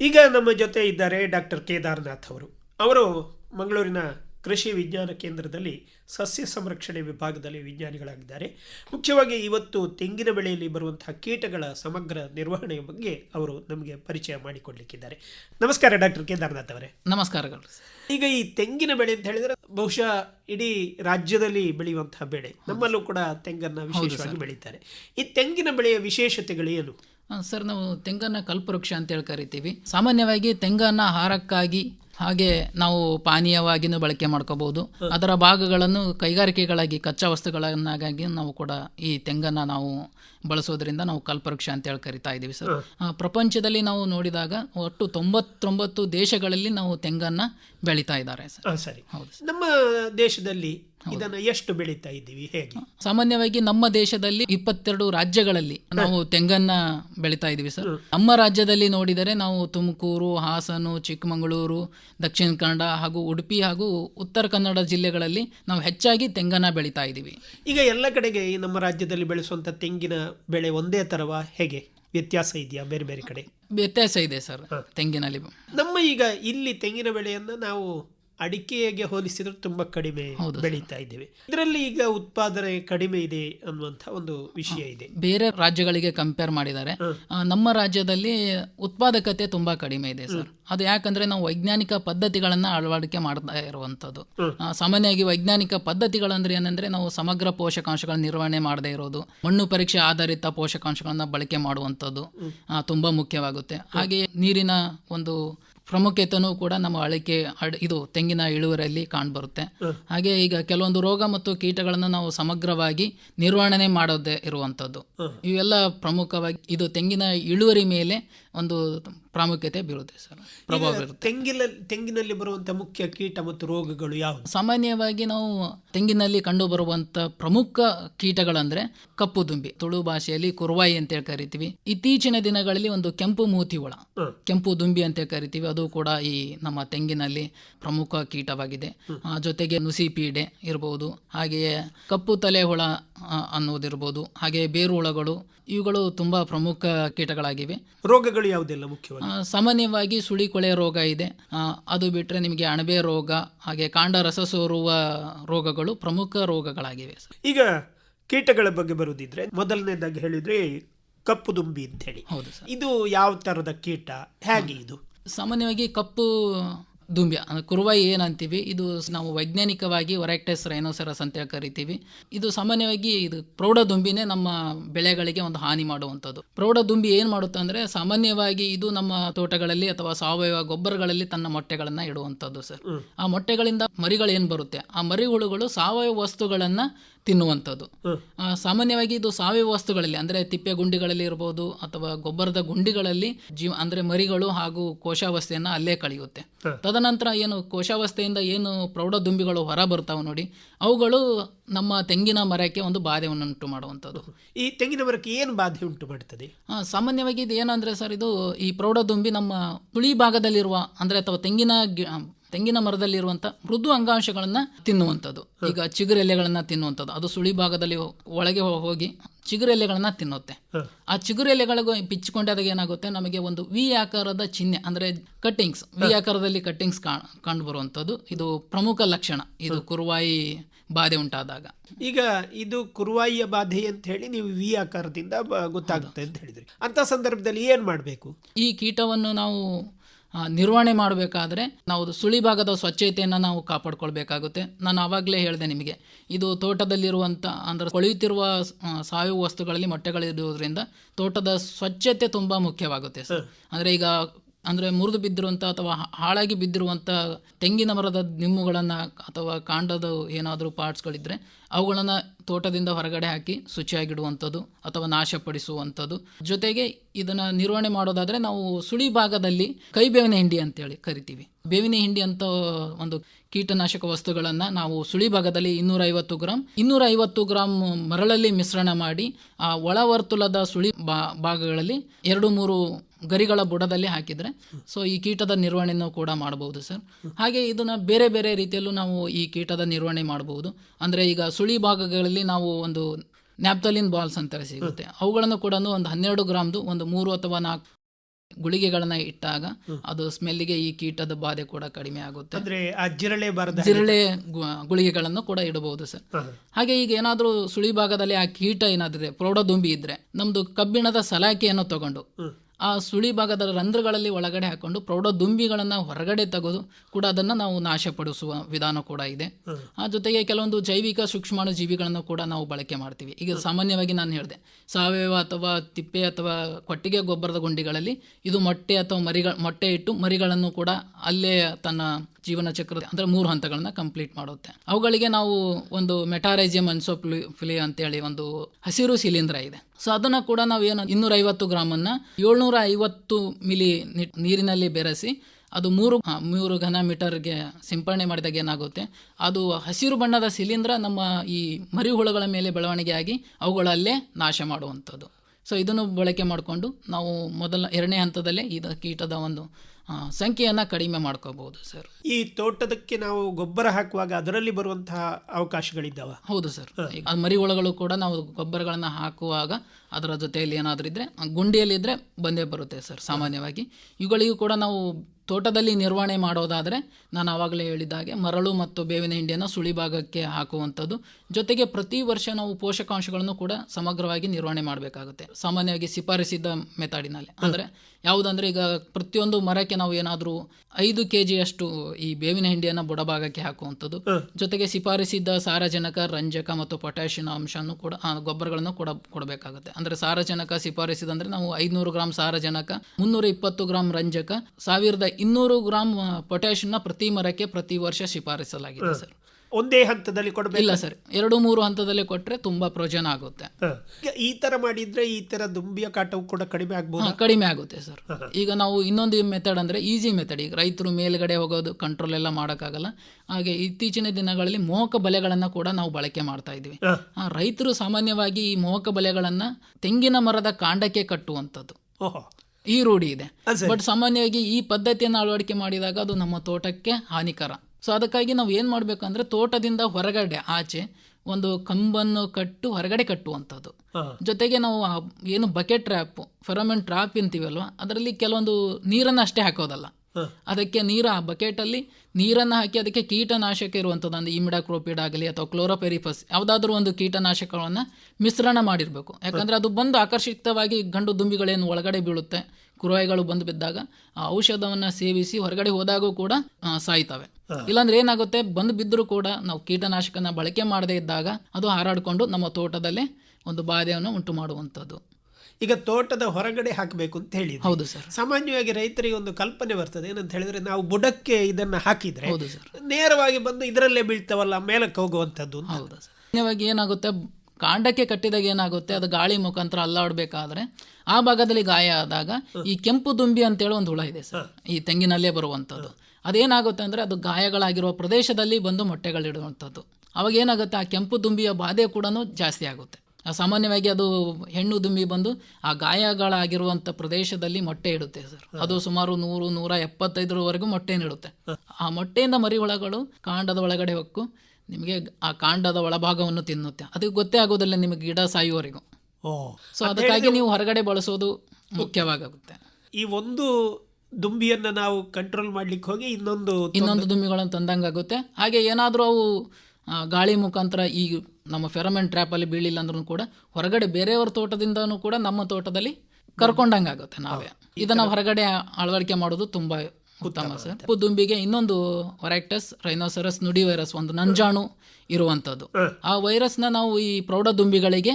ಈಗ ನಮ್ಮ ಜೊತೆ ಇದ್ದಾರೆ ಡಾಕ್ಟರ್ ಕೇದಾರ್ನಾಥ್ ಅವರು. ಅವರು ಮಂಗಳೂರಿನ ಕೃಷಿ ವಿಜ್ಞಾನ ಕೇಂದ್ರದಲ್ಲಿ ಸಸ್ಯ ಸಂರಕ್ಷಣೆ ವಿಭಾಗದಲ್ಲಿ ವಿಜ್ಞಾನಿಗಳಾಗಿದ್ದಾರೆ. ಮುಖ್ಯವಾಗಿ ಇವತ್ತು ತೆಂಗಿನ ಬೆಳೆಯಲ್ಲಿ ಬರುವಂತಹ ಕೀಟಗಳ ಸಮಗ್ರ ನಿರ್ವಹಣೆಯ ಬಗ್ಗೆ ಅವರು ನಮಗೆ ಪರಿಚಯ ಮಾಡಿಕೊಡ್ಲಿಕ್ಕಿದ್ದಾರೆ. ನಮಸ್ಕಾರ ಡಾಕ್ಟರ್ ಕೇದಾರ್ನಾಥ್ ಅವರೇ. ನಮಸ್ಕಾರಗಳು. ಈಗ ಈ ತೆಂಗಿನ ಬೆಳೆ ಅಂತ ಹೇಳಿದ್ರೆ ಬಹುಶಃ ಇಡೀ ರಾಜ್ಯದಲ್ಲಿ ಬೆಳೆಯುವಂತಹ ಬೆಳೆ. ನಮ್ಮಲ್ಲೂ ಕೂಡ ತೆಂಗನ್ನು ವಿಶೇಷವಾಗಿ ಬೆಳೀತಾರೆ. ಈ ತೆಂಗಿನ ಬೆಳೆಯ ವಿಶೇಷತೆಗಳು ಏನು? ಸರ್ ನಾವು ತೆಂಗನ್ನು ಕಲ್ಪವೃಕ್ಷ ಅಂತೇಳಿ ಕರಿತೀವಿ. ಸಾಮಾನ್ಯವಾಗಿ ತೆಂಗನ್ನು ಆಹಾರಕ್ಕಾಗಿ ಹಾಗೆ ನಾವು ಪಾನೀಯವಾಗಿನೂ ಬಳಕೆ ಮಾಡ್ಕೋಬಹುದು ಅದರ ಭಾಗಗಳನ್ನು ಕೈಗಾರಿಕೆಗಳಾಗಿ ಕಚ್ಚಾ ವಸ್ತುಗಳನ್ನಾಗಿ ನಾವು ಕೂಡ ಈ ತೆಂಗನ್ನು ನಾವು ಬಳಸೋದ್ರಿಂದ ನಾವು ಕಲ್ಪವೃಕ್ಷ ಅಂತೇಳಿ ಕರಿತಾ ಇದ್ದೀವಿ ಸರ್. ಪ್ರಪಂಚದಲ್ಲಿ ನಾವು ನೋಡಿದಾಗ ಒಟ್ಟು ತೊಂಬತ್ತೊಂಬತ್ತು ದೇಶಗಳಲ್ಲಿ ನಾವು ತೆಂಗನ್ನು ಬೆಳೀತಾ ಇದ್ದಾರೆ ಸರ್. ಸರಿ. ಹೌದು ನಮ್ಮ ದೇಶದಲ್ಲಿ ಇದನ್ನ ಎಷ್ಟು ಬೆಳೀತಾ ಇದ್ದೀವಿ ಹೇಗೆ? ಸಾಮಾನ್ಯವಾಗಿ ನಮ್ಮ ದೇಶದಲ್ಲಿ ಇಪ್ಪತ್ತೆರಡು ರಾಜ್ಯಗಳಲ್ಲಿ ನಾವು ತೆಂಗನ್ನ ಬೆಳಿತಾ ಇದೀವಿ ಸರ್. ನಮ್ಮ ರಾಜ್ಯದಲ್ಲಿ ನೋಡಿದರೆ ನಾವು ತುಮಕೂರು ಹಾಸನ ಚಿಕ್ಕಮಗಳೂರು ದಕ್ಷಿಣ ಕನ್ನಡ ಹಾಗೂ ಉಡುಪಿ ಹಾಗೂ ಉತ್ತರ ಕನ್ನಡ ಜಿಲ್ಲೆಗಳಲ್ಲಿ ನಾವು ಹೆಚ್ಚಾಗಿ ತೆಂಗನ್ನ ಬೆಳಿತಾ ಇದ್ದೀವಿ. ಈಗ ಎಲ್ಲ ಕಡೆಗೆ ಈ ನಮ್ಮ ರಾಜ್ಯದಲ್ಲಿ ಬೆಳೆಸುವಂತ ತೆಂಗಿನ ಬೆಳೆ ಒಂದೇ ತರವಾ ಹೇಗೆ? ವ್ಯತ್ಯಾಸ ಇದೆಯಾ ಬೇರೆ ಬೇರೆ ಕಡೆ? ವ್ಯತ್ಯಾಸ ಇದೆ ಸರ್ ತೆಂಗಿನಲ್ಲಿ. ನಮ್ಮ ಈಗ ಇಲ್ಲಿ ತೆಂಗಿನ ಬೆಳೆಯನ್ನು ನಾವು ಅಡಿಕೆಗೆ ಹೋಲಿಸಿದ್ರೆ ತುಂಬಾ ಕಡಿಮೆ ಬೆಳೀತಾ ಇದ್ದೇವೆ. ಇದರಲ್ಲಿ ಈಗ ಉತ್ಪಾದನೆ ಕಡಿಮೆ ಇದೆ ಅನ್ನುವಂಥ ಒಂದು ವಿಷಯ ಇದೆ. ಬೇರೆ ರಾಜ್ಯಗಳಿಗೆ ಕಂಪೇರ್ ಮಾಡಿದರೆ ನಮ್ಮ ರಾಜ್ಯದಲ್ಲಿ ಉತ್ಪಾದಕತೆ ತುಂಬಾ ಕಡಿಮೆ ಇದೆ ಸರ್. ಅದು ಯಾಕಂದ್ರೆ ನಾವು ವೈಜ್ಞಾನಿಕ ಪದ್ಧತಿಗಳನ್ನ ಅಳವಡಿಕೆ ಮಾಡ್ತಾ ಇರುವಂತದ್ದು ಸಾಮಾನ್ಯವಾಗಿ ವೈಜ್ಞಾನಿಕ ಪದ್ಧತಿಗಳಂದ್ರೆ ಏನಂದ್ರೆ ನಾವು ಸಮಗ್ರ ಪೋಷಕಾಂಶಗಳ ನಿರ್ವಹಣೆ ಮಾಡದೇ ಇರೋದು ಮಣ್ಣು ಪರೀಕ್ಷೆ ಆಧಾರಿತ ಪೋಷಕಾಂಶಗಳನ್ನ ಬಳಕೆ ಮಾಡುವಂಥದ್ದು ತುಂಬಾ ಮುಖ್ಯವಾಗುತ್ತೆ. ಹಾಗೆ ನೀರಿನ ಒಂದು ಪ್ರಾಮುಖ್ಯತೆನೂ ಕೂಡ ನಮ್ಮ ಅಳಿಕೆ ಅಡ್- ಇದು ತೆಂಗಿನ ಇಳುವರಿಯಲ್ಲಿ ಕಾಣ್ಬರುತ್ತೆ. ಹಾಗೆ ಈಗ ಕೆಲವೊಂದು ರೋಗ ಮತ್ತು ಕೀಟಗಳನ್ನು ನಾವು ಸಮಗ್ರವಾಗಿ ನಿರ್ವಹಣೆ ಮಾಡೋದೇ ಇರುವಂಥದ್ದು. ಇವೆಲ್ಲ ಪ್ರಮುಖವಾಗಿ ಇದು ತೆಂಗಿನ ಇಳುವರಿ ಮೇಲೆ ಒಂದು ಪ್ರಾಮುಖ್ಯತೆ ಬೀರುತ್ತೆ ಸರ್. ಪ್ರಭಾವ ಬೀರುತ್ತೆ. ತೆಂಗಿನ ತೆಂಗಿನಲ್ಲಿ ಬರುವಂತ ಮುಖ್ಯ ಕೀಟ ಮತ್ತು ರೋಗಗಳು ಯಾವ ಸಾಮಾನ್ಯವಾಗಿ ನಾವು ತೆಂಗಿನಲ್ಲಿ ಕಂಡು ಬರುವಂತಹ ಪ್ರಮುಖ ಕೀಟಗಳಂದ್ರೆ ಕಪ್ಪು ದುಂಬಿ ತುಳು ಭಾಷೆಯಲ್ಲಿ ಕುರ್ವಾಯಿ ಅಂತೇಳಿ ಕರಿತೀವಿ. ಇತ್ತೀಚಿನ ದಿನಗಳಲ್ಲಿ ಒಂದು ಕೆಂಪು ಮೂತಿ ಹುಳ ಕೆಂಪು ದುಂಬಿ ಅಂತ ಕರಿತೀವಿ. ಅದು ಕೂಡ ಈ ನಮ್ಮ ತೆಂಗಿನಲ್ಲಿ ಪ್ರಮುಖ ಕೀಟವಾಗಿದೆ. ಆ, ಜೊತೆಗೆ ನುಸಿ ಪೀಡೆ ಇರಬಹುದು ಹಾಗೆಯೇ ಕಪ್ಪು ತಲೆ ಹುಳ ಅನ್ನೋದಿರ್ಬೋದು ಹಾಗೆ ಬೇರು ಹುಳಗಳು ಇವುಗಳು ತುಂಬ ಪ್ರಮುಖ ಕೀಟಗಳಾಗಿವೆ. ರೋಗಗಳು ಯಾವುದೆಲ್ಲ ಮುಖ್ಯವಾಗಿ? ಸಾಮಾನ್ಯವಾಗಿ ಸುಳಿ ಕೊಳೆ ರೋಗ ಇದೆ. ಅದು ಬಿಟ್ಟರೆ ನಿಮಗೆ ಅಣಬೆ ರೋಗ ಹಾಗೆ ಕಾಂಡ ರಸ ಸೋರುವ ರೋಗಗಳು ಪ್ರಮುಖ ರೋಗಗಳಾಗಿವೆ. ಈಗ ಕೀಟಗಳ ಬಗ್ಗೆ ಬರುವುದಿದ್ರೆ ಮೊದಲನೇದಾಗಿ ಹೇಳಿದ್ರೆ ಕಪ್ಪು ದುಂಬಿ ಅಂತ ಹೇಳಿ ಹೌದು ಸರ್. ಇದು ಯಾವ ತರದ ಕೀಟ? ಹೇಗೆ ಇದು? ಸಾಮಾನ್ಯವಾಗಿ ಕಪ್ಪು ದುಂಬಿ ಅಂದ್ರೆ ಕುರುವಾಯಿ ಏನಂತೀವಿ ಇದು ನಾವು ವೈಜ್ಞಾನಿಕವಾಗಿ ಒರೆಕ್ಟೆಸ್ ರೈನೋಸೆರಸ್ ಅಂತೇಳಿ ಕರಿತೀವಿ. ಇದು ಸಾಮಾನ್ಯವಾಗಿ ಇದು ಪ್ರೌಢ ದುಂಬಿನೇ ನಮ್ಮ ಬೆಳೆಗಳಿಗೆ ಒಂದು ಹಾನಿ ಮಾಡುವಂಥದ್ದು. ಪ್ರೌಢ ದುಂಬಿ ಏನು ಮಾಡುತ್ತೆ ಅಂದರೆ ಸಾಮಾನ್ಯವಾಗಿ ಇದು ನಮ್ಮ ತೋಟಗಳಲ್ಲಿ ಅಥವಾ ಸಾವಯವ ಗೊಬ್ಬರಗಳಲ್ಲಿ ತನ್ನ ಮೊಟ್ಟೆಗಳನ್ನು ಇಡುವಂಥದ್ದು ಸರ್. ಆ ಮೊಟ್ಟೆಗಳಿಂದ ಮರಿಗಳು ಏನು ಬರುತ್ತೆ? ಆ ಮರಿಹುಳುಗಳು ಸಾವಯವ ವಸ್ತುಗಳನ್ನು ತಿನ್ನುವಂಥದ್ದು. ಸಾಮಾನ್ಯವಾಗಿ ಇದು ಸಾವಯವ ವಸ್ತುಗಳಲ್ಲಿ ಅಂದರೆ ತಿಪ್ಪೆ ಗುಂಡಿಗಳಲ್ಲಿ ಇರ್ಬೋದು ಅಥವಾ ಗೊಬ್ಬರದ ಗುಂಡಿಗಳಲ್ಲಿ ಜೀವ ಅಂದರೆ ಮರಿಗಳು ಹಾಗೂ ಕೋಶಾವಸ್ಥೆಯನ್ನು ಅಲ್ಲೇ ಕಳೆಯುತ್ತೆ. ತದನಂತರ ಏನು ಕೋಶಾವಸ್ಥೆಯಿಂದ ಏನು ಪ್ರೌಢ ದುಂಬಿಗಳು ಹೊರ ಬರ್ತಾವೆ ನೋಡಿ ಅವುಗಳು ನಮ್ಮ ತೆಂಗಿನ ಮರಕ್ಕೆ ಒಂದು ಬಾಧೆಯನ್ನುಂಟು ಮಾಡುವಂಥದ್ದು. ಈ ತೆಂಗಿನ ಮರಕ್ಕೆ ಏನು ಬಾಧೆ ಉಂಟು ಮಾಡುತ್ತದೆ? ಸಾಮಾನ್ಯವಾಗಿ ಇದು ಏನಂದರೆ ಸರ್ ಇದು ಈ ಪ್ರೌಢ ದುಂಬಿ ನಮ್ಮ ತುಳಿ ಭಾಗದಲ್ಲಿರುವ ಅಂದರೆ ಅಥವಾ ತೆಂಗಿನ ತೆಂಗಿನ ಮರದಲ್ಲಿರುವಂಥ ಮೃದು ಅಂಗಾಂಶಗಳನ್ನು ತಿನ್ನುವಂಥದ್ದು. ಈಗ ಚಿಗುರೆಲೆಗಳನ್ನು ತಿನ್ನುವಂಥದ್ದು. ಅದು ಸುಳಿ ಭಾಗದಲ್ಲಿ ಒಳಗೆ ಹೋಗಿ ಚಿಗುರೆಲೆಗಳನ್ನು ತಿನ್ನುತ್ತೆ. ಆ ಚಿಗುರೆಲೆಗಳಿಗೂ ಬಿಚ್ಚಿಕೊಂಡಾಗ ಏನಾಗುತ್ತೆ? ನಮಗೆ ಒಂದು ವಿ ಆಕಾರದ ಚಿಹ್ನೆ ಅಂದರೆ ಕಟ್ಟಿಂಗ್ಸ್ ವಿ ಆಕಾರದಲ್ಲಿ ಕಟ್ಟಿಂಗ್ಸ್ ಕಂಡು ಬರುವಂಥದ್ದು ಇದು ಪ್ರಮುಖ ಲಕ್ಷಣ ಇದು ಕುರುವಾಯಿ ಬಾಧೆ ಉಂಟಾದಾಗ. ಈಗ ಇದು ಕುರುವಾಯಿಯ ಬಾಧೆ ಅಂತ ಹೇಳಿ ನೀವು ವಿ ಆಕಾರದಿಂದ ಗೊತ್ತಾಗುತ್ತೆ ಅಂತ ಹೇಳಿದ್ರಿ. ಅಂತ ಸಂದರ್ಭದಲ್ಲಿ ಏನು ಮಾಡಬೇಕು? ಈ ಕೀಟವನ್ನು ನಾವು ನಿರ್ವಹಣೆ ಮಾಡಬೇಕಾದ್ರೆ ನಾವು ಸುಳಿ ಭಾಗದ ಸ್ವಚ್ಛತೆಯನ್ನು ನಾವು ಕಾಪಾಡ್ಕೊಳ್ಬೇಕಾಗುತ್ತೆ. ನಾನು ಆವಾಗಲೇ ಹೇಳಿದೆ ನಿಮಗೆ ಇದು ತೋಟದಲ್ಲಿರುವಂಥ ಅಂದರೆ ಕೊಳೆಯುತ್ತಿರುವ ಸಾವಯವ ವಸ್ತುಗಳಲ್ಲಿ ಮೊಟ್ಟೆಗಳಿರುವುದರಿಂದ ತೋಟದ ಸ್ವಚ್ಛತೆ ತುಂಬ ಮುಖ್ಯವಾಗುತ್ತೆ ಸರ್. ಅಂದರೆ ಈಗ ಅಂದರೆ ಮುರಿದು ಬಿದ್ದಿರುವಂಥ ಅಥವಾ ಹಾಳಾಗಿ ಬಿದ್ದಿರುವಂಥ ತೆಂಗಿನ ಮರದ ನಿಮ್ಮುಗಳನ್ನು ಅಥವಾ ಕಾಂಡದ ಏನಾದರೂ ಪಾರ್ಟ್ಸ್ಗಳಿದ್ದರೆ ಅವುಗಳನ್ನು ತೋಟದಿಂದ ಹೊರಗಡೆ ಹಾಕಿ ಶುಚಿಯಾಗಿಡುವಂಥದ್ದು ಅಥವಾ ನಾಶಪಡಿಸುವಂಥದ್ದು. ಜೊತೆಗೆ ಇದನ್ನು ನಿರ್ವಹಣೆ ಮಾಡೋದಾದರೆ ನಾವು ಸುಳಿ ಭಾಗದಲ್ಲಿ ಕೈ ಬೇವಿನ ಹಿಂಡಿ ಅಂತೇಳಿ ಕರಿತೀವಿ. ಬೇವಿನ ಹಿಂಡಿ ಅಂತ ಒಂದು ಕೀಟನಾಶಕ ವಸ್ತುಗಳನ್ನು ನಾವು ಸುಳಿ ಭಾಗದಲ್ಲಿ ಇನ್ನೂರೈವತ್ತು ಗ್ರಾಮ್ ಇನ್ನೂರೈವತ್ತು ಗ್ರಾಮ್ ಮರಳಲ್ಲಿ ಮಿಶ್ರಣ ಮಾಡಿ ಆ ಒಳವರ್ತುಲದ ಸುಳಿ ಭಾಗಗಳಲ್ಲಿ ಎರಡು ಮೂರು ಗರಿಗಳ ಬುಡದಲ್ಲಿ ಹಾಕಿದರೆ ಸೊ ಈ ಕೀಟದ ನಿರ್ವಹಣೆಯನ್ನು ಕೂಡ ಮಾಡಬಹುದು ಸರ್ ಹಾಗೆ ಇದನ್ನು ಬೇರೆ ಬೇರೆ ರೀತಿಯಲ್ಲೂ ನಾವು ಈ ಕೀಟದ ನಿರ್ವಹಣೆ ಮಾಡಬಹುದು ಅಂದರೆ ಈಗ ಸುಳಿ ಭಾಗಗಳಲ್ಲಿ ನಾವು ಒಂದು ನ್ಯಾಪ್ತಲಿನ್ ಬಾಲ್ಸ್ ಅಂತ ಸಿಗುತ್ತೆ. ಅವುಗಳನ್ನು ಕೂಡ ಒಂದು ಹನ್ನೆರಡು ಗ್ರಾಮ್ದು ಒಂದು ಮೂರು ಅಥವಾ ನಾಲ್ಕು ಗುಳಿಗೆಗಳನ್ನ ಇಟ್ಟಾಗ ಅದು ಸ್ಮೆಲ್ಲಿಗೆ ಈ ಕೀಟದ ಬಾಧೆ ಕೂಡ ಕಡಿಮೆ ಆಗುತ್ತೆ. ಅಂದ್ರೆ ಜಿರಳೆ ಜಿರಳೆ ಗುಳಿಗೆಗಳನ್ನು ಕೂಡ ಇಡಬಹುದು ಸರ್ ಹಾಗೆ ಈಗ ಏನಾದರೂ ಸುಳಿ ಭಾಗದಲ್ಲಿ ಆ ಕೀಟ ಏನಾದ್ರೆ ಪ್ರೌಢದುಂಬಿ ಇದ್ರೆ ನಮ್ದು ಕಬ್ಬಿಣದ ಸಲಾಕೆಯನ್ನು ತಗೊಂಡು ಆ ಸುಳಿ ಭಾಗದ ರಂಧ್ರಗಳಲ್ಲಿ ಒಳಗಡೆ ಹಾಕೊಂಡು ಪ್ರೌಢದುಂಬಿಗಳನ್ನು ಹೊರಗಡೆ ತೆಗೆದು ಕೂಡ ಅದನ್ನು ನಾವು ನಾಶಪಡಿಸುವ ವಿಧಾನ ಕೂಡ ಇದೆ. ಆ ಜೊತೆಗೆ ಕೆಲವೊಂದು ಜೈವಿಕ ಸೂಕ್ಷ್ಮಾಣು ಜೀವಿಗಳನ್ನು ಕೂಡ ನಾವು ಬಳಕೆ ಮಾಡ್ತೀವಿ. ಈಗ ಸಾಮಾನ್ಯವಾಗಿ ನಾನು ಹೇಳಿದೆ, ಸಾವಯವ ಅಥವಾ ತಿಪ್ಪೆ ಅಥವಾ ಕೊಟ್ಟಿಗೆ ಗೊಬ್ಬರದ ಗುಂಡಿಗಳಲ್ಲಿ ಇದು ಮೊಟ್ಟೆ ಅಥವಾ ಮರಿಗಳ, ಮೊಟ್ಟೆ ಇಟ್ಟು ಮರಿಗಳನ್ನು ಕೂಡ ಅಲ್ಲೇ ತನ್ನ ಜೀವನ ಚಕ್ರ ಅಂದರೆ ಮೂರು ಹಂತಗಳನ್ನು ಕಂಪ್ಲೀಟ್ ಮಾಡುತ್ತೆ. ಅವುಗಳಿಗೆ ನಾವು ಒಂದು ಮೆಟಾರೈಜಿಯಂ ಅನ್ಸೋಪ್ಲಿ, ಫಿಲಿ ಅಂತೇಳಿ ಒಂದು ಹಸಿರು ಶಿಲೀಂಧ್ರ ಇದೆ. ಸೊ ಅದನ್ನು ಕೂಡ ನಾವು ಏನು ಇನ್ನೂರ ಐವತ್ತು ಗ್ರಾಮನ್ನು ಏಳ್ನೂರ ಐವತ್ತು ಮಿಲಿ ನೀರಿನಲ್ಲಿ ಬೆರೆಸಿ, ಅದು ಮೂರು ಮೂರು ಘನ ಮೀಟರ್ಗೆ ಸಿಂಪರಣೆ ಮಾಡಿದಾಗ ಏನಾಗುತ್ತೆ, ಅದು ಹಸಿರು ಬಣ್ಣದ ಶಿಲೀಂಧ್ರ ನಮ್ಮ ಈ ಮರಿ ಮರಿಹುಳುಗಳ ಮೇಲೆ ಬೆಳವಣಿಗೆ ಆಗಿ ಅವುಗಳಲ್ಲೇ ನಾಶ ಮಾಡುವಂಥದ್ದು. ಸೊ ಇದನ್ನು ಬಳಕೆ ಮಾಡಿಕೊಂಡು ನಾವು ಮೊದಲ ಎರಡನೇ ಹಂತದಲ್ಲೇ ಇದು ಕೀಟದ ಒಂದು ಸಂಖ್ಯೆಯನ್ನು ಕಡಿಮೆ ಮಾಡ್ಕೋಬಹುದು ಸರ್ ಈ ತೋಟದಕ್ಕೆ ನಾವು ಗೊಬ್ಬರ ಹಾಕುವಾಗ ಅದರಲ್ಲಿ ಬರುವಂತಹ ಅವಕಾಶಗಳಿದ್ದಾವ? ಹೌದು ಸರ್ ಮರಿ ಮರಿಹುಳುಗಳು ಕೂಡ ನಾವು ಗೊಬ್ಬರಗಳನ್ನು ಹಾಕುವಾಗ ಅದರ ಜೊತೆಯಲ್ಲಿ ಏನಾದರೂ ಇದ್ದರೆ ಗುಂಡಿಯಲ್ಲಿದ್ದರೆ ಬಂದೇ ಬರುತ್ತೆ ಸರ್ ಸಾಮಾನ್ಯವಾಗಿ. ಇವುಗಳಿಗೂ ಕೂಡ ನಾವು ತೋಟದಲ್ಲಿ ನಿರ್ವಹಣೆ ಮಾಡೋದಾದರೆ ನಾನು ಆವಾಗಲೇ ಹೇಳಿದ ಹಾಗೆ ಮರಳು ಮತ್ತು ಬೇವಿನ ಹಿಂಡಿಯನ್ನು ಸುಳಿ ಭಾಗಕ್ಕೆ ಹಾಕುವಂಥದ್ದು. ಜೊತೆಗೆ ಪ್ರತಿ ವರ್ಷ ನಾವು ಪೋಷಕಾಂಶಗಳನ್ನು ಕೂಡ ಸಮಗ್ರವಾಗಿ ನಿರ್ವಹಣೆ ಮಾಡಬೇಕಾಗುತ್ತೆ ಸಾಮಾನ್ಯವಾಗಿ ಶಿಫಾರಸಿದ್ದ ಮೆಥಾಡಿನಲ್ಲಿ. ಅಂದರೆ ಯಾವುದಂದರೆ ಈಗ ಪ್ರತಿಯೊಂದು ಮರಕ್ಕೆ ನಾವು ಏನಾದರೂ ಐದು ಕೆ ಜಿಯಷ್ಟು ಈ ಬೇವಿನ ಹಿಂಡಿಯನ್ನು ಬುಡಭಾಗಕ್ಕೆ ಹಾಕುವಂಥದ್ದು. ಜೊತೆಗೆ ಶಿಫಾರಸಿದ್ದ ಸಾರಜನಕ ರಂಜಕ ಮತ್ತು ಪೊಟ್ಯಾಷಿಯಂ ಅಂಶವನ್ನು ಕೂಡ ಗೊಬ್ಬರಗಳನ್ನು ಕೂಡ ಕೊಡಬೇಕಾಗುತ್ತೆ. ಅಂದರೆ ಸಾರಜನಕ ಶಿಫಾರಸಿದಂದರೆ ನಾವು ಐದುನೂರು ಗ್ರಾಂ ಸಾರಜನಕ ಮುನ್ನೂರ ಇಪ್ಪತ್ತು ಗ್ರಾಂ ರಂಜಕ ಸಾವಿರದ ಇನ್ನೂರು ಗ್ರಾಂ ಪೊಟ್ಯಾಷಿಯಂನ ಪ್ರತಿ ಮರಕ್ಕೆ ಪ್ರತಿ ವರ್ಷ ಶಿಫಾರಸಲಾಗಿದೆ ಸರ್. ಒಂದೇ ಹಂತದಲ್ಲಿ ಕೊಡಬೇಕು? ಇಲ್ಲ ಸರ್ ಎರಡು ಮೂರು ಹಂತದಲ್ಲಿ ಕೊಟ್ಟರೆ ತುಂಬಾ ಪ್ರಯೋಜನ ಆಗುತ್ತೆ. ಈ ತರ ಮಾಡಿದ್ರೆ ಈ ತರ ದುಂಬಿಯ ಕಾಟವು ಕೂಡ ಕಡಿಮೆ ಆಗ್ಬೋದು? ಕಡಿಮೆ ಆಗುತ್ತೆ ಸರ್. ಈಗ ನಾವು ಇನ್ನೊಂದು ಮೆಥಡ್ ಅಂದ್ರೆ ಈಸಿ ಮೆಥಡ್ ಈಗ ರೈತರು ಮೇಲ್ಗಡೆ ಹೋಗೋದು ಕಂಟ್ರೋಲ್ ಎಲ್ಲ ಮಾಡೋಕ್ಕಾಗಲ್ಲ. ಹಾಗೆ ಇತ್ತೀಚಿನ ದಿನಗಳಲ್ಲಿ ಮೋಹಕ ಬಲೆಗಳನ್ನು ಕೂಡ ನಾವು ಬಳಕೆ ಮಾಡ್ತಾ ಇದ್ವಿ ರೈತರು ಸಾಮಾನ್ಯವಾಗಿ ಈ ಮೋಹಕ ಬಲೆಗಳನ್ನು ತೆಂಗಿನ ಮರದ ಕಾಂಡಕ್ಕೆ ಕಟ್ಟುವಂಥದ್ದು. ಈ ರೂಢಿ ಇದೆ. ಬಟ್ ಸಾಮಾನ್ಯವಾಗಿ ಈ ಪದ್ಧತಿಯನ್ನು ಅಳವಡಿಕೆ ಮಾಡಿದಾಗ ಅದು ನಮ್ಮ ತೋಟಕ್ಕೆ ಹಾನಿಕರ. ಸೊ ಅದಕ್ಕಾಗಿ ನಾವು ಏನು ಮಾಡಬೇಕಂದ್ರೆ ತೋಟದಿಂದ ಹೊರಗಡೆ ಆಚೆ ಒಂದು ಕಂಬನ್ನು ಕಟ್ಟು ಹೊರಗಡೆ ಕಟ್ಟುವಂಥದ್ದು. ಜೊತೆಗೆ ನಾವು ಏನು ಬಕೆಟ್ ಟ್ರ್ಯಾಪ್ ಫೆರೋಮೆನ್ ಟ್ರಾಪ್ ಅಂತೀವಲ್ವ ಅದರಲ್ಲಿ ಕೆಲವೊಂದು ನೀರನ್ನು ಅಷ್ಟೇ ಹಾಕೋದಲ್ಲ. ಅದಕ್ಕೆ ನೀರು ಆ ಬಕೆಟಲ್ಲಿ ನೀರನ್ನು ಹಾಕಿ ಅದಕ್ಕೆ ಕೀಟನಾಶಕ ಇರುವಂಥದ್ದು ಅಂದರೆ ಇಮಿಡಾಕ್ರೋಪಿಡ್ ಆಗಲಿ ಅಥವಾ ಕ್ಲೋರೋಪೆರಿಫಸ್ ಯಾವುದಾದ್ರೂ ಒಂದು ಕೀಟನಾಶಕಗಳನ್ನು ಮಿಶ್ರಣ ಮಾಡಿರಬೇಕು. ಯಾಕಂದರೆ ಅದು ಬಂದು ಆಕರ್ಷಿತವಾಗಿ ಗಂಡು ದುಂಬಿಗಳೇನು ಒಳಗಡೆ ಬೀಳುತ್ತೆ ಕುರುವಾಯಿಗಳು ಬಂದು ಬಿದ್ದಾಗ ಆ ಔಷಧವನ್ನು ಸೇವಿಸಿ ಹೊರಗಡೆ ಹೋದಾಗೂ ಕೂಡ ಸಾಯ್ತವೆ. ಇಲ್ಲಾಂದ್ರೆ ಏನಾಗುತ್ತೆ? ಬಂದು ಬಿದ್ದರೂ ಕೂಡ ನಾವು ಕೀಟನಾಶಕನ ಬಳಕೆ ಮಾಡದೇ ಇದ್ದಾಗ ಅದು ಹಾರಾಡಿಕೊಂಡು ನಮ್ಮ ತೋಟದಲ್ಲೇ ಒಂದು ಬಾಧೆಯನ್ನು ಉಂಟು ಮಾಡುವಂಥದ್ದು. ಈಗ ತೋಟದ ಹೊರಗಡೆ ಹಾಕಬೇಕು ಅಂತ ಹೇಳಿ ಹೌದು ಸರ್. ಸಾಮಾನ್ಯವಾಗಿ ರೈತರಿಗೆ ಒಂದು ಕಲ್ಪನೆ ಬರ್ತದೆ. ಏನಂತ ಹೇಳಿದ್ರೆ ನಾವು ಬುಡಕ್ಕೆ ಇದನ್ನ ಹಾಕಿದ್ರೆ ಹೌದು ಸರ್. ನೇರವಾಗಿ ಬಂದು ಇದರಲ್ಲೇ ಬೀಳ್ತಾವಲ್ಲ ಮೇಲಕ್ಕೆ ಹೋಗುವಂಥದ್ದು. ಹೌದು ಸರ್. ಸಾಮಾನ್ಯವಾಗಿ ಏನಾಗುತ್ತೆ? ಕಾಂಡಕ್ಕೆ ಕಟ್ಟಿದಾಗ ಏನಾಗುತ್ತೆ? ಅದು ಗಾಳಿ ಮುಖಾಂತರ ಅಲ್ಲಾಡಬೇಕಾದ್ರೆ ಆ ಭಾಗದಲ್ಲಿ ಗಾಯ ಆದಾಗ ಈ ಕೆಂಪು ದುಂಬಿ ಅಂತೇಳಿ ಒಂದು ಹುಳ ಇದೆ ಸರ್. ಈ ತೆಂಗಿನಲ್ಲೇ ಬರುವಂಥದ್ದು. ಅದೇನಾಗುತ್ತೆ ಅಂದರೆ ಅದು ಗಾಯಗಳಾಗಿರುವ ಪ್ರದೇಶದಲ್ಲಿ ಬಂದು ಮೊಟ್ಟೆಗಳಿಡುವಂಥದ್ದು. ಅವಾಗ ಏನಾಗುತ್ತೆ? ಆ ಕೆಂಪು ದುಂಬಿಯ ಬಾಧೆ ಕೂಡ ಜಾಸ್ತಿ ಆಗುತ್ತೆ. ಆ ಸಾಮಾನ್ಯವಾಗಿ ಅದು ಹೆಣ್ಣು ದುಂಬಿ ಬಂದು ಆ ಗಾಯಗಳಾಗಿರುವಂಥ ಪ್ರದೇಶದಲ್ಲಿ ಮೊಟ್ಟೆ ಇಡುತ್ತೆ ಸರ್. ಅದು ಸುಮಾರು ನೂರು ನೂರ ಎಪ್ಪತ್ತೈದರವರೆಗೂ ಮೊಟ್ಟೆ ನೀಡುತ್ತೆ. ಆ ಮೊಟ್ಟೆಯಿಂದ ಮರಿ ಹುಳಗಳು ಕಾಂಡದ ಒಳಗಡೆ ಹೊಕ್ಕು ನಿಮಗೆ ಆ ಕಾಂಡದ ಒಳಭಾಗವನ್ನು ತಿನ್ನುತ್ತೆ. ಅದಕ್ಕೆ ಗೊತ್ತೇ ಆಗೋದಿಲ್ಲ ನಿಮಗೆ ಗಿಡ ಸಾಯುವವರೆಗೂ. ಸೊ ಅದಕ್ಕಾಗಿ ನೀವು ಹೊರಗಡೆ ಬಳಸೋದು ಮುಖ್ಯವಾಗುತ್ತೆ. ಈ ಒಂದು ದುಂಬಿಯನ್ನು ನಾವು ಕಂಟ್ರೋಲ್ ಮಾಡ್ಲಿಕ್ಕೆ ಹೋಗಿ ಇನ್ನೊಂದು ಇನ್ನೊಂದು ದುಂಬಿಗಳನ್ನು ತಂದಂಗಾಗುತ್ತೆ. ಹಾಗೆ ಏನಾದರೂ ಅವು ಗಾಳಿ ಮುಖಾಂತರ ಈ ನಮ್ಮ ಫೆರಮೆನ್ ಟ್ರ್ಯಾಪಲ್ಲಿ ಬೀಳಿಲ್ಲ ಅಂದ್ರೂ ಕೂಡ ಹೊರಗಡೆ ಬೇರೆಯವ್ರ ತೋಟದಿಂದನೂ ಕೂಡ ನಮ್ಮ ತೋಟದಲ್ಲಿ ಕರ್ಕೊಂಡಂಗಾಗುತ್ತೆ ನಾವೇ. ಇದನ್ನು ಹೊರಗಡೆ ಅಳವಡಿಕೆ ಮಾಡೋದು ತುಂಬ ಉತ್ತಮ ಸರ್. ಕಪ್ಪು ದುಂಬಿಗೆ ಇನ್ನೊಂದು ವರೈಟಸ್ ರೈನೋಸರಸ್ ನುಡಿ ವೈರಸ್ ಒಂದು ನಂಜಾಣು ಇರುವಂಥದ್ದು. ಆ ವೈರಸ್ನ ನಾವು ಈ ಪ್ರೌಢದುಂಬಿಗಳಿಗೆ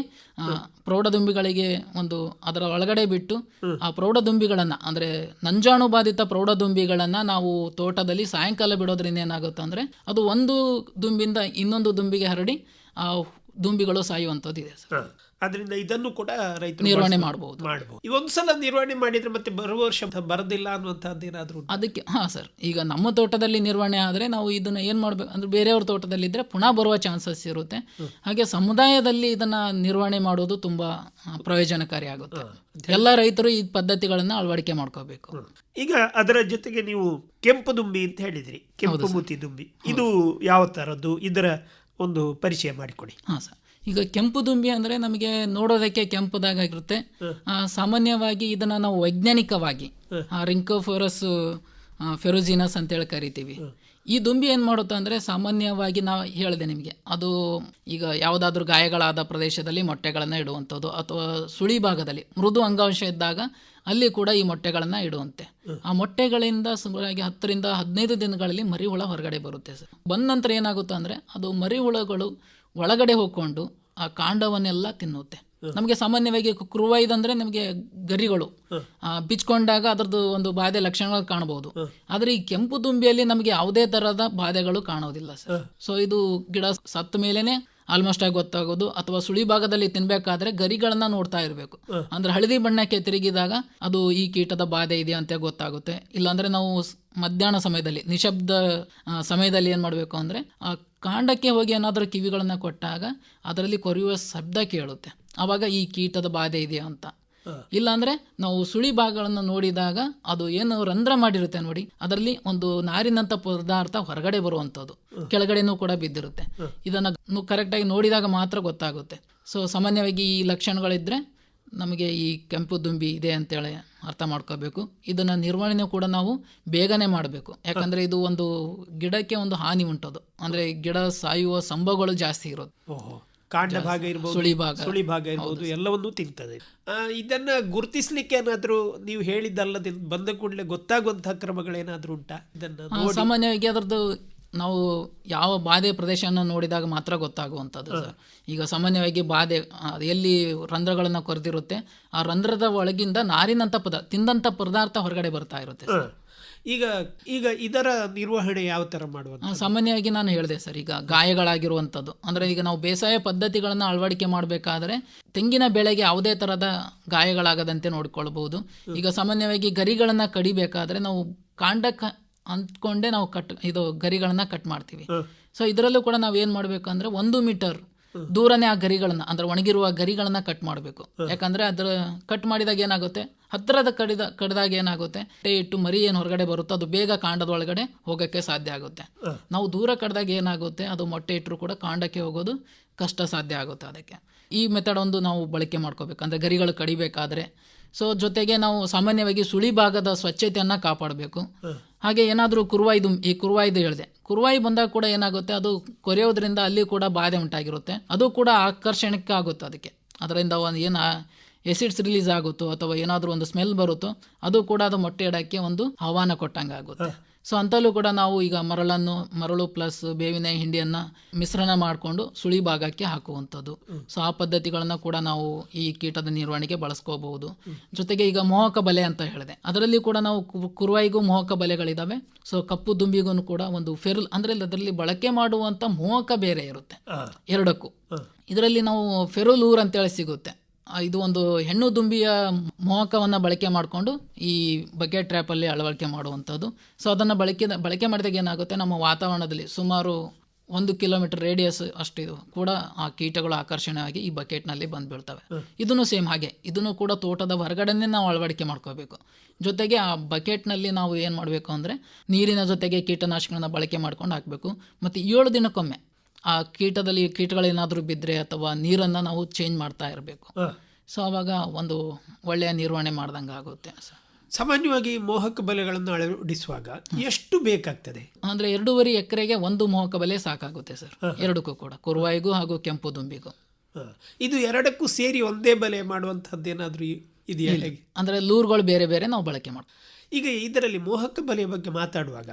ಪ್ರೌಢದುಂಬಿಗಳಿಗೆ ಒಂದು ಅದರ ಒಳಗಡೆ ಬಿಟ್ಟು ಆ ಪ್ರೌಢದುಂಬಿಗಳನ್ನು ಅಂದರೆ ನಂಜಾಣು ಬಾಧಿತ ಪ್ರೌಢದುಂಬಿಗಳನ್ನು ನಾವು ತೋಟದಲ್ಲಿ ಸಾಯಂಕಾಲ ಬಿಡೋದ್ರಿಂದ ಏನಾಗುತ್ತೆ ಅಂದರೆ ಅದು ಒಂದು ದುಂಬಿಂದ ಇನ್ನೊಂದು ದುಂಬಿಗೆ ಹರಡಿ ಆ ದುಂಬಿಗಳು ಸಾಯುವಂಥದ್ದು ಇದೆ ಸರ್ ಅದರಿಂದ ಇದನ್ನು ಕೂಡ ರೈತರು ನಿರ್ವಹಣೆ ಮಾಡಬಹುದು ಮಾಡಬಹುದು ಒಂದ್ಸಲ ನಿರ್ವಹಣೆ ಮಾಡಿದ್ರೆ ಮತ್ತೆ ಬರುವ ವರ್ಷ ಬರದಿಲ್ಲ ಅನ್ನುವಂಥದ್ದು ಏನಾದರೂ? ಅದಕ್ಕೆ ಹಾಂ ಸರ್. ಈಗ ನಮ್ಮ ತೋಟದಲ್ಲಿ ನಿರ್ವಹಣೆ ಆದರೆ ನಾವು ಇದನ್ನ ಏನು ಮಾಡಬೇಕು ಅಂದ್ರೆ ಬೇರೆಯವ್ರ ತೋಟದಲ್ಲಿದ್ದರೆ ಪುನಃ ಬರುವ ಚಾನ್ಸಸ್ ಇರುತ್ತೆ. ಹಾಗೆ ಸಮುದಾಯದಲ್ಲಿ ಇದನ್ನ ನಿರ್ವಹಣೆ ಮಾಡೋದು ತುಂಬಾ ಪ್ರಯೋಜನಕಾರಿ ಆಗುತ್ತೆ. ಎಲ್ಲ ರೈತರು ಈ ಪದ್ಧತಿಗಳನ್ನು ಅಳವಡಿಕೆ ಮಾಡ್ಕೋಬೇಕು. ಈಗ ಅದರ ಜೊತೆಗೆ ನೀವು ಕೆಂಪು ದುಂಬಿ ಅಂತ ಹೇಳಿದ್ರಿ. ಕೆಂಪು ಮುತಿ ದುಂಬಿ. ಇದು ಯಾವ ತರದ್ದು? ಇದರ ಒಂದು ಪರಿಚಯ ಮಾಡಿಕೊಡಿ. ಹಾಂ ಸರ್. ಈಗ ಕೆಂಪು ದುಂಬಿ ಅಂದರೆ ನಮಗೆ ನೋಡೋದಕ್ಕೆ ಕೆಂಪುದಾಗಿರುತ್ತೆ ಸಾಮಾನ್ಯವಾಗಿ ಇದನ್ನು ನಾವು ವೈಜ್ಞಾನಿಕವಾಗಿ ರಿಂಕೋಫೋರಸ್ ಫೆರೋಜಿನಸ್ ಅಂತೇಳಿ ಕರಿತೀವಿ. ಈ ದುಂಬಿ ಏನು ಮಾಡುತ್ತೆ ಅಂದರೆ ಸಾಮಾನ್ಯವಾಗಿ ನಾವು ಹೇಳಿದೆ ನಿಮಗೆ ಅದು ಈಗ ಯಾವುದಾದ್ರೂ ಗಾಯಗಳಾದ ಪ್ರದೇಶದಲ್ಲಿ ಮೊಟ್ಟೆಗಳನ್ನು ಇಡುವಂಥದ್ದು ಅಥವಾ ಸುಳಿ ಭಾಗದಲ್ಲಿ ಮೃದು ಅಂಗಾಂಶ ಇದ್ದಾಗ ಅಲ್ಲಿ ಕೂಡ ಈ ಮೊಟ್ಟೆಗಳನ್ನು ಇಡುವಂತೆ. ಆ ಮೊಟ್ಟೆಗಳಿಂದ ಸುಮಾರಾಗಿ ಹತ್ತರಿಂದ ಹದಿನೈದು ದಿನಗಳಲ್ಲಿ ಮರಿಹುಳ ಹೊರಗಡೆ ಬರುತ್ತೆ ಸರ್. ಬಂದ ನಂತರ ಏನಾಗುತ್ತೆ ಅಂದರೆ ಅದು ಮರಿಹುಳಗಳು ಒಳಗಡೆ ಹೋಗ್ಕೊಂಡು ಆ ಕಾಂಡವನ್ನೆಲ್ಲ ತಿನ್ನುತ್ತೆ. ನಮಗೆ ಸಾಮಾನ್ಯವಾಗಿ ಕ್ರುವೈದಂದ್ರೆ ನಿಮಗೆ ಗರಿಗಳು. ಬಿಚ್ಕೊಂಡಾಗ ಅದರದ್ದು ಒಂದು ಬಾಧೆ ಲಕ್ಷಣಗಳು ಕಾಣಬಹುದು ಆದರೆ ಈ ಕೆಂಪು ದುಂಬಿಯಲ್ಲಿ ನಮಗೆ ಯಾವುದೇ ತರಹದ ಬಾಧೆಗಳು ಕಾಣೋದಿಲ್ಲ ಸರ್. ಸೊ ಇದು ಗಿಡ ಸತ್ತ ಮೇಲೇನೆ ಆಲ್ಮೋಸ್ಟ್ ಆಗಿ ಗೊತ್ತಾಗೋದು. ಅಥವಾ ಸುಳಿ ಭಾಗದಲ್ಲಿ ತಿನ್ಬೇಕಾದ್ರೆ ಗರಿಗಳನ್ನ ನೋಡ್ತಾ ಇರಬೇಕು. ಅಂದ್ರೆ ಹಳದಿ ಬಣ್ಣಕ್ಕೆ ತಿರುಗಿದಾಗ ಅದು ಈ ಕೀಟದ ಬಾಧೆ ಇದೆ ಅಂತ ಗೊತ್ತಾಗುತ್ತೆ. ಇಲ್ಲಾಂದ್ರೆ ನಾವು ಮಧ್ಯಾಹ್ನ ಸಮಯದಲ್ಲಿ ನಿಶಬ್ದ ಸಮಯದಲ್ಲಿ ಏನ್ ಮಾಡಬೇಕು ಅಂದ್ರೆ ಆ ಕಾಂಡಕ್ಕೆ ಹೋಗಿ ಏನಾದರೂ ಕಿವಿಗಳನ್ನು ಕೊಟ್ಟಾಗ ಅದರಲ್ಲಿ ಕೊರೆಯುವ ಶಬ್ದ ಕೇಳುತ್ತೆ. ಆವಾಗ ಈ ಕೀಟದ ಬಾಧೆ ಇದೆ ಅಂತ. ಇಲ್ಲಾಂದರೆ ನಾವು ಸುಳಿ ಭಾಗಗಳನ್ನು ನೋಡಿದಾಗ ಅದು ಏನು ರಂಧ್ರ ಮಾಡಿರುತ್ತೆ ನೋಡಿ ಅದರಲ್ಲಿ ಒಂದು ನಾರಿನಂಥ ಪದಾರ್ಥ ಹೊರಗಡೆ ಬರುವಂಥದ್ದು. ಕೆಳಗಡೆನೂ ಕೂಡ ಬಿದ್ದಿರುತ್ತೆ. ಇದನ್ನು ಕರೆಕ್ಟಾಗಿ ನೋಡಿದಾಗ ಮಾತ್ರ ಗೊತ್ತಾಗುತ್ತೆ. ಸೊ ಸಾಮಾನ್ಯವಾಗಿ ಈ ಲಕ್ಷಣಗಳಿದ್ದರೆ ನಮಗೆ ಈ ಕೆಂಪು ದುಂಬಿ ಇದೆ ಅಂತೇಳಿ ಅರ್ಥ ಮಾಡ್ಕೋಬೇಕು. ಇದನ್ನು ನಿರ್ವಹಣೆ ಕೂಡ ನಾವು ಬೇಗನೆ ಮಾಡಬೇಕು. ಯಾಕಂದರೆ ಇದು ಒಂದು ಗಿಡಕ್ಕೆ ಒಂದು ಹಾನಿ ಉಂಟದು. ಅಂದರೆ ಗಿಡ ಸಾಯುವ ಸಂಭವಗಳು ಜಾಸ್ತಿ ಇರೋದು. ಓಹೋ. ಕಾಂಡ ಭಾಗ ಇರ್ಬೋದು ಸುಳಿ ಭಾಗ. ಸುಳಿ ಭಾಗ ಇರ್ಬೋದು ಎಲ್ಲವನ್ನೂ ತಿಂತದೆ. ಇದನ್ನ ಗುರುತಿಸ್ಲಿಕ್ಕೆ ಏನಾದರೂ ನೀವು ಹೇಳಿದ್ದಲ್ಲದೆ ಬಂದ ಕೂಡಲೇ ಗೊತ್ತಾಗುವಂತಹ ಕ್ರಮಗಳೇನಾದ್ರೂ ಉಂಟಾ? ಇದನ್ನ ಸಾಮಾನ್ಯವಾಗಿ ಅದರದ್ದು ನಾವು ಯಾವ ಬಾಧೆ ಪ್ರದೇಶವನ್ನು ನೋಡಿದಾಗ ಮಾತ್ರ ಗೊತ್ತಾಗುವಂಥದ್ದು ಸರ್. ಈಗ ಸಾಮಾನ್ಯವಾಗಿ ಬಾಧೆ ಎಲ್ಲಿ ರಂಧ್ರಗಳನ್ನು ಕೊರೆದಿರುತ್ತೆ ಆ ರಂಧ್ರದ ಒಳಗಿಂದ ನಾರಿನಂಥ ಪದ ತಿಂದಂಥ ಪದಾರ್ಥ ಹೊರಗಡೆ ಬರ್ತಾ ಇರುತ್ತೆ ಸರ್. ಈಗ ಈಗ ಇದರ ನಿರ್ವಹಣೆ ಯಾವ ಥರ ಮಾಡುವ ಸಾಮಾನ್ಯವಾಗಿ ನಾನು ಹೇಳಿದೆ ಸರ್ ಈಗ ಗಾಯಗಳಾಗಿರುವಂಥದ್ದು ಅಂದರೆ ಈಗ ನಾವು ಬೇಸಾಯ ಪದ್ಧತಿಗಳನ್ನು ಅಳವಡಿಕೆ ಮಾಡಬೇಕಾದ್ರೆ ತೆಂಗಿನ ಬೆಳೆಗೆ ಯಾವುದೇ ಥರದ ಗಾಯಗಳಾಗದಂತೆ ನೋಡ್ಕೊಳ್ಬಹುದು. ಈಗ ಸಾಮಾನ್ಯವಾಗಿ ಗರಿಗಳನ್ನು ಕಡಿಬೇಕಾದ್ರೆ ನಾವು ಕಾಂಡಕ್ಕೆ ಅಂದ್ಕೊಂಡೇ ನಾವು ಕಟ್ ಇದು ಗರಿಗಳನ್ನ ಕಟ್ ಮಾಡ್ತೀವಿ. ಸೊ ಇದರಲ್ಲೂ ಕೂಡ ನಾವು ಏನು ಮಾಡಬೇಕು ಅಂದ್ರೆ ಒಂದು ಮೀಟರ್ ದೂರನೇ ಆ ಗರಿಗಳನ್ನು ಅಂದ್ರೆ ಒಣಗಿರುವ ಗರಿಗಳನ್ನ ಕಟ್ ಮಾಡಬೇಕು. ಯಾಕಂದ್ರೆ ಅದರ ಕಟ್ ಮಾಡಿದಾಗ ಏನಾಗುತ್ತೆ? ಹತ್ತಿರದ ಕಡಿದ ಕಡಿದಾಗ ಏನಾಗುತ್ತೆ? ಟೇ ಇಟ್ಟು ಮರಿ ಏನು ಹೊರಗಡೆ ಬರುತ್ತೋ ಅದು ಬೇಗ ಕಾಂಡದ ಒಳಗಡೆ ಹೋಗೋಕ್ಕೆ ಸಾಧ್ಯ ಆಗುತ್ತೆ. ನಾವು ದೂರ ಕಡಿದಾಗ ಏನಾಗುತ್ತೆ? ಅದು ಮೊಟ್ಟೆ ಇಟ್ಟರು ಕೂಡ ಕಾಂಡಕ್ಕೆ ಹೋಗೋದು ಕಷ್ಟ ಸಾಧ್ಯ ಆಗುತ್ತೆ ಅದಕ್ಕೆ. ಈ ಮೆಥಡ್ ಒಂದು ನಾವು ಬಳಕೆ ಮಾಡ್ಕೋಬೇಕು. ಅಂದರೆ ಗರಿಗಳು ಕಡಿಬೇಕಾದ್ರೆ. ಸೊ ಜೊತೆಗೆ ನಾವು ಸಾಮಾನ್ಯವಾಗಿ ಸುಳಿ ಭಾಗದ ಸ್ವಚ್ಛತೆಯನ್ನು ಕಾಪಾಡಬೇಕು. ಹಾಗೆ ಏನಾದರೂ ಕುರುವಾಯ್ದು, ಈ ಕುರುವಾಯ್ದು ಹೇಳಿದೆ. ಕುರುವಾಯಿ ಬಂದಾಗ ಕೂಡ ಏನಾಗುತ್ತೆ, ಅದು ಕೊರೆಯೋದ್ರಿಂದ ಅಲ್ಲಿ ಕೂಡ ಬಾಧೆ ಉಂಟಾಗಿರುತ್ತೆ. ಅದು ಕೂಡ ಆಕರ್ಷಣಕ್ಕೆ ಆಗುತ್ತೆ ಅದಕ್ಕೆ. ಅದರಿಂದ ಒಂದು ಏನು ಎಸಿಡ್ಸ್ ರಿಲೀಸ್ ಆಗುತ್ತೋ ಅಥವಾ ಏನಾದರೂ ಒಂದು ಸ್ಮೆಲ್ ಬರುತ್ತೋ, ಅದು ಕೂಡ ಅದು ಮೊಟ್ಟೆ ಇಡೋಕ್ಕೆ ಒಂದು ಆಹ್ವಾನ ಕೊಟ್ಟಂಗೆ ಆಗುತ್ತೆ ಸೊ ಅಂತಲ್ಲೂ ಕೂಡ ನಾವು ಈಗ ಮರಳನ್ನು ಮರಳು ಪ್ಲಸ್ ಬೇವಿನ ಹಿಂಡಿಯನ್ನು ಮಿಶ್ರಣ ಮಾಡಿಕೊಂಡು ಸುಳಿ ಭಾಗಕ್ಕೆ ಹಾಕುವಂಥದ್ದು. ಸೊ ಆ ಪದ್ಧತಿಗಳನ್ನು ಕೂಡ ನಾವು ಈ ಕೀಟದ ನಿರ್ವಹಣೆಗೆ ಬಳಸ್ಕೋಬಹುದು. ಜೊತೆಗೆ ಈಗ ಮೋಹಕ ಬಲೆ ಅಂತ ಹೇಳಿದೆ. ಅದರಲ್ಲಿ ಕೂಡ ನಾವು ಕುರುವಾಯಿಗೂ ಮೋಹಕ ಬಲೆಗಳಿದಾವೆ. ಸೊ ಕಪ್ಪು ದುಂಬಿಗೂ ಕೂಡ ಒಂದು ಫೆರುಲ್ ಅಂದರೆ ಅದರಲ್ಲಿ ಬಳಕೆ ಮಾಡುವಂಥ ಮೋಹಕ ಬೇರೆ ಇರುತ್ತೆ. ಎರಡಕ್ಕೂ. ಇದರಲ್ಲಿ ನಾವು ಫೆರುಲ್ ಊರ್ ಅಂತೇಳಿ ಸಿಗುತ್ತೆ. ಇದು ಒಂದು ಹೆಣ್ಣು ದುಂಬಿಯ ಮೋಹಕವನ್ನು ಬಳಕೆ ಮಾಡಿಕೊಂಡು ಈ ಬಕೆಟ್ ಟ್ರ್ಯಾಪಲ್ಲಿ ಅಳವಡಿಕೆ ಮಾಡುವಂಥದ್ದು. ಸೊ ಅದನ್ನು ಬಳಕೆ ಬಳಕೆ ಮಾಡಿದಾಗ ಏನಾಗುತ್ತೆ? ನಮ್ಮ ವಾತಾವರಣದಲ್ಲಿ ಸುಮಾರು ಒಂದು ಕಿಲೋಮೀಟರ್ ರೇಡಿಯಸ್ ಅಷ್ಟು ಕೂಡ ಆ ಕೀಟಗಳು ಆಕರ್ಷಣೆಯಾಗಿ ಈ ಬಕೆಟ್ನಲ್ಲಿ ಬಂದು ಬೀಳ್ತವೆ ಇದನ್ನು ಸೇಮ್ ಹಾಗೆ. ಇದನ್ನು ಕೂಡ ತೋಟದ ಹೊರಗಡೆನೇ ನಾವು ಅಳವಡಿಕೆ ಮಾಡ್ಕೋಬೇಕು. ಜೊತೆಗೆ ಆ ಬಕೆಟ್ನಲ್ಲಿ ನಾವು ಏನು ಮಾಡಬೇಕು ಅಂದರೆ ನೀರಿನ ಜೊತೆಗೆ ಕೀಟನಾಶಕಗಳನ್ನ ಬಳಕೆ ಮಾಡ್ಕೊಂಡು ಹಾಕಬೇಕು. ಮತ್ತು ಏಳು ದಿನಕ್ಕೊಮ್ಮೆ ಆ ಕೀಟದಲ್ಲಿ ಕೀಟಗಳೇನಾದರೂ ಬಿದ್ದರೆ ಅಥವಾ ನೀರನ್ನು ನಾವು ಚೇಂಜ್ ಮಾಡ್ತಾ ಇರಬೇಕು. ಸೊ ಆವಾಗ ಒಂದು ಒಳ್ಳೆಯ ನಿರ್ವಹಣೆ ಮಾಡ್ದಂಗೆ ಆಗುತ್ತೆ ಸರ್. ಸಾಮಾನ್ಯವಾಗಿ ಮೋಹಕ ಬಲೆಗಳನ್ನು ಅಳವಡಿಸುವಾಗ ಎಷ್ಟು ಬೇಕಾಗ್ತದೆ? ಅಂದರೆ ಎರಡೂವರೆ ಎಕರೆಗೆ ಒಂದು ಮೋಹಕ ಬಲೆ ಸಾಕಾಗುತ್ತೆ ಸರ್. ಎರಡಕ್ಕೂ ಕೂಡ ಕುರುವಾಯಿಗೂ ಹಾಗೂ ಕೆಂಪು ದುಂಬಿಗೂ. ಇದು ಎರಡಕ್ಕೂ ಸೇರಿ ಒಂದೇ ಬಲೆ ಮಾಡುವಂಥದ್ದು ಏನಾದರೂ ಇದೆಯಾ ಅಂದರೆ ಲೂರ್ಗಳು ಬೇರೆ ಬೇರೆ ನಾವು ಬಳಕೆ ಮಾಡ್ತೀವಿ. ಈಗ ಇದರಲ್ಲಿ ಮೋಹಕ ಬಲೆಯ ಬಗ್ಗೆ ಮಾತಾಡುವಾಗ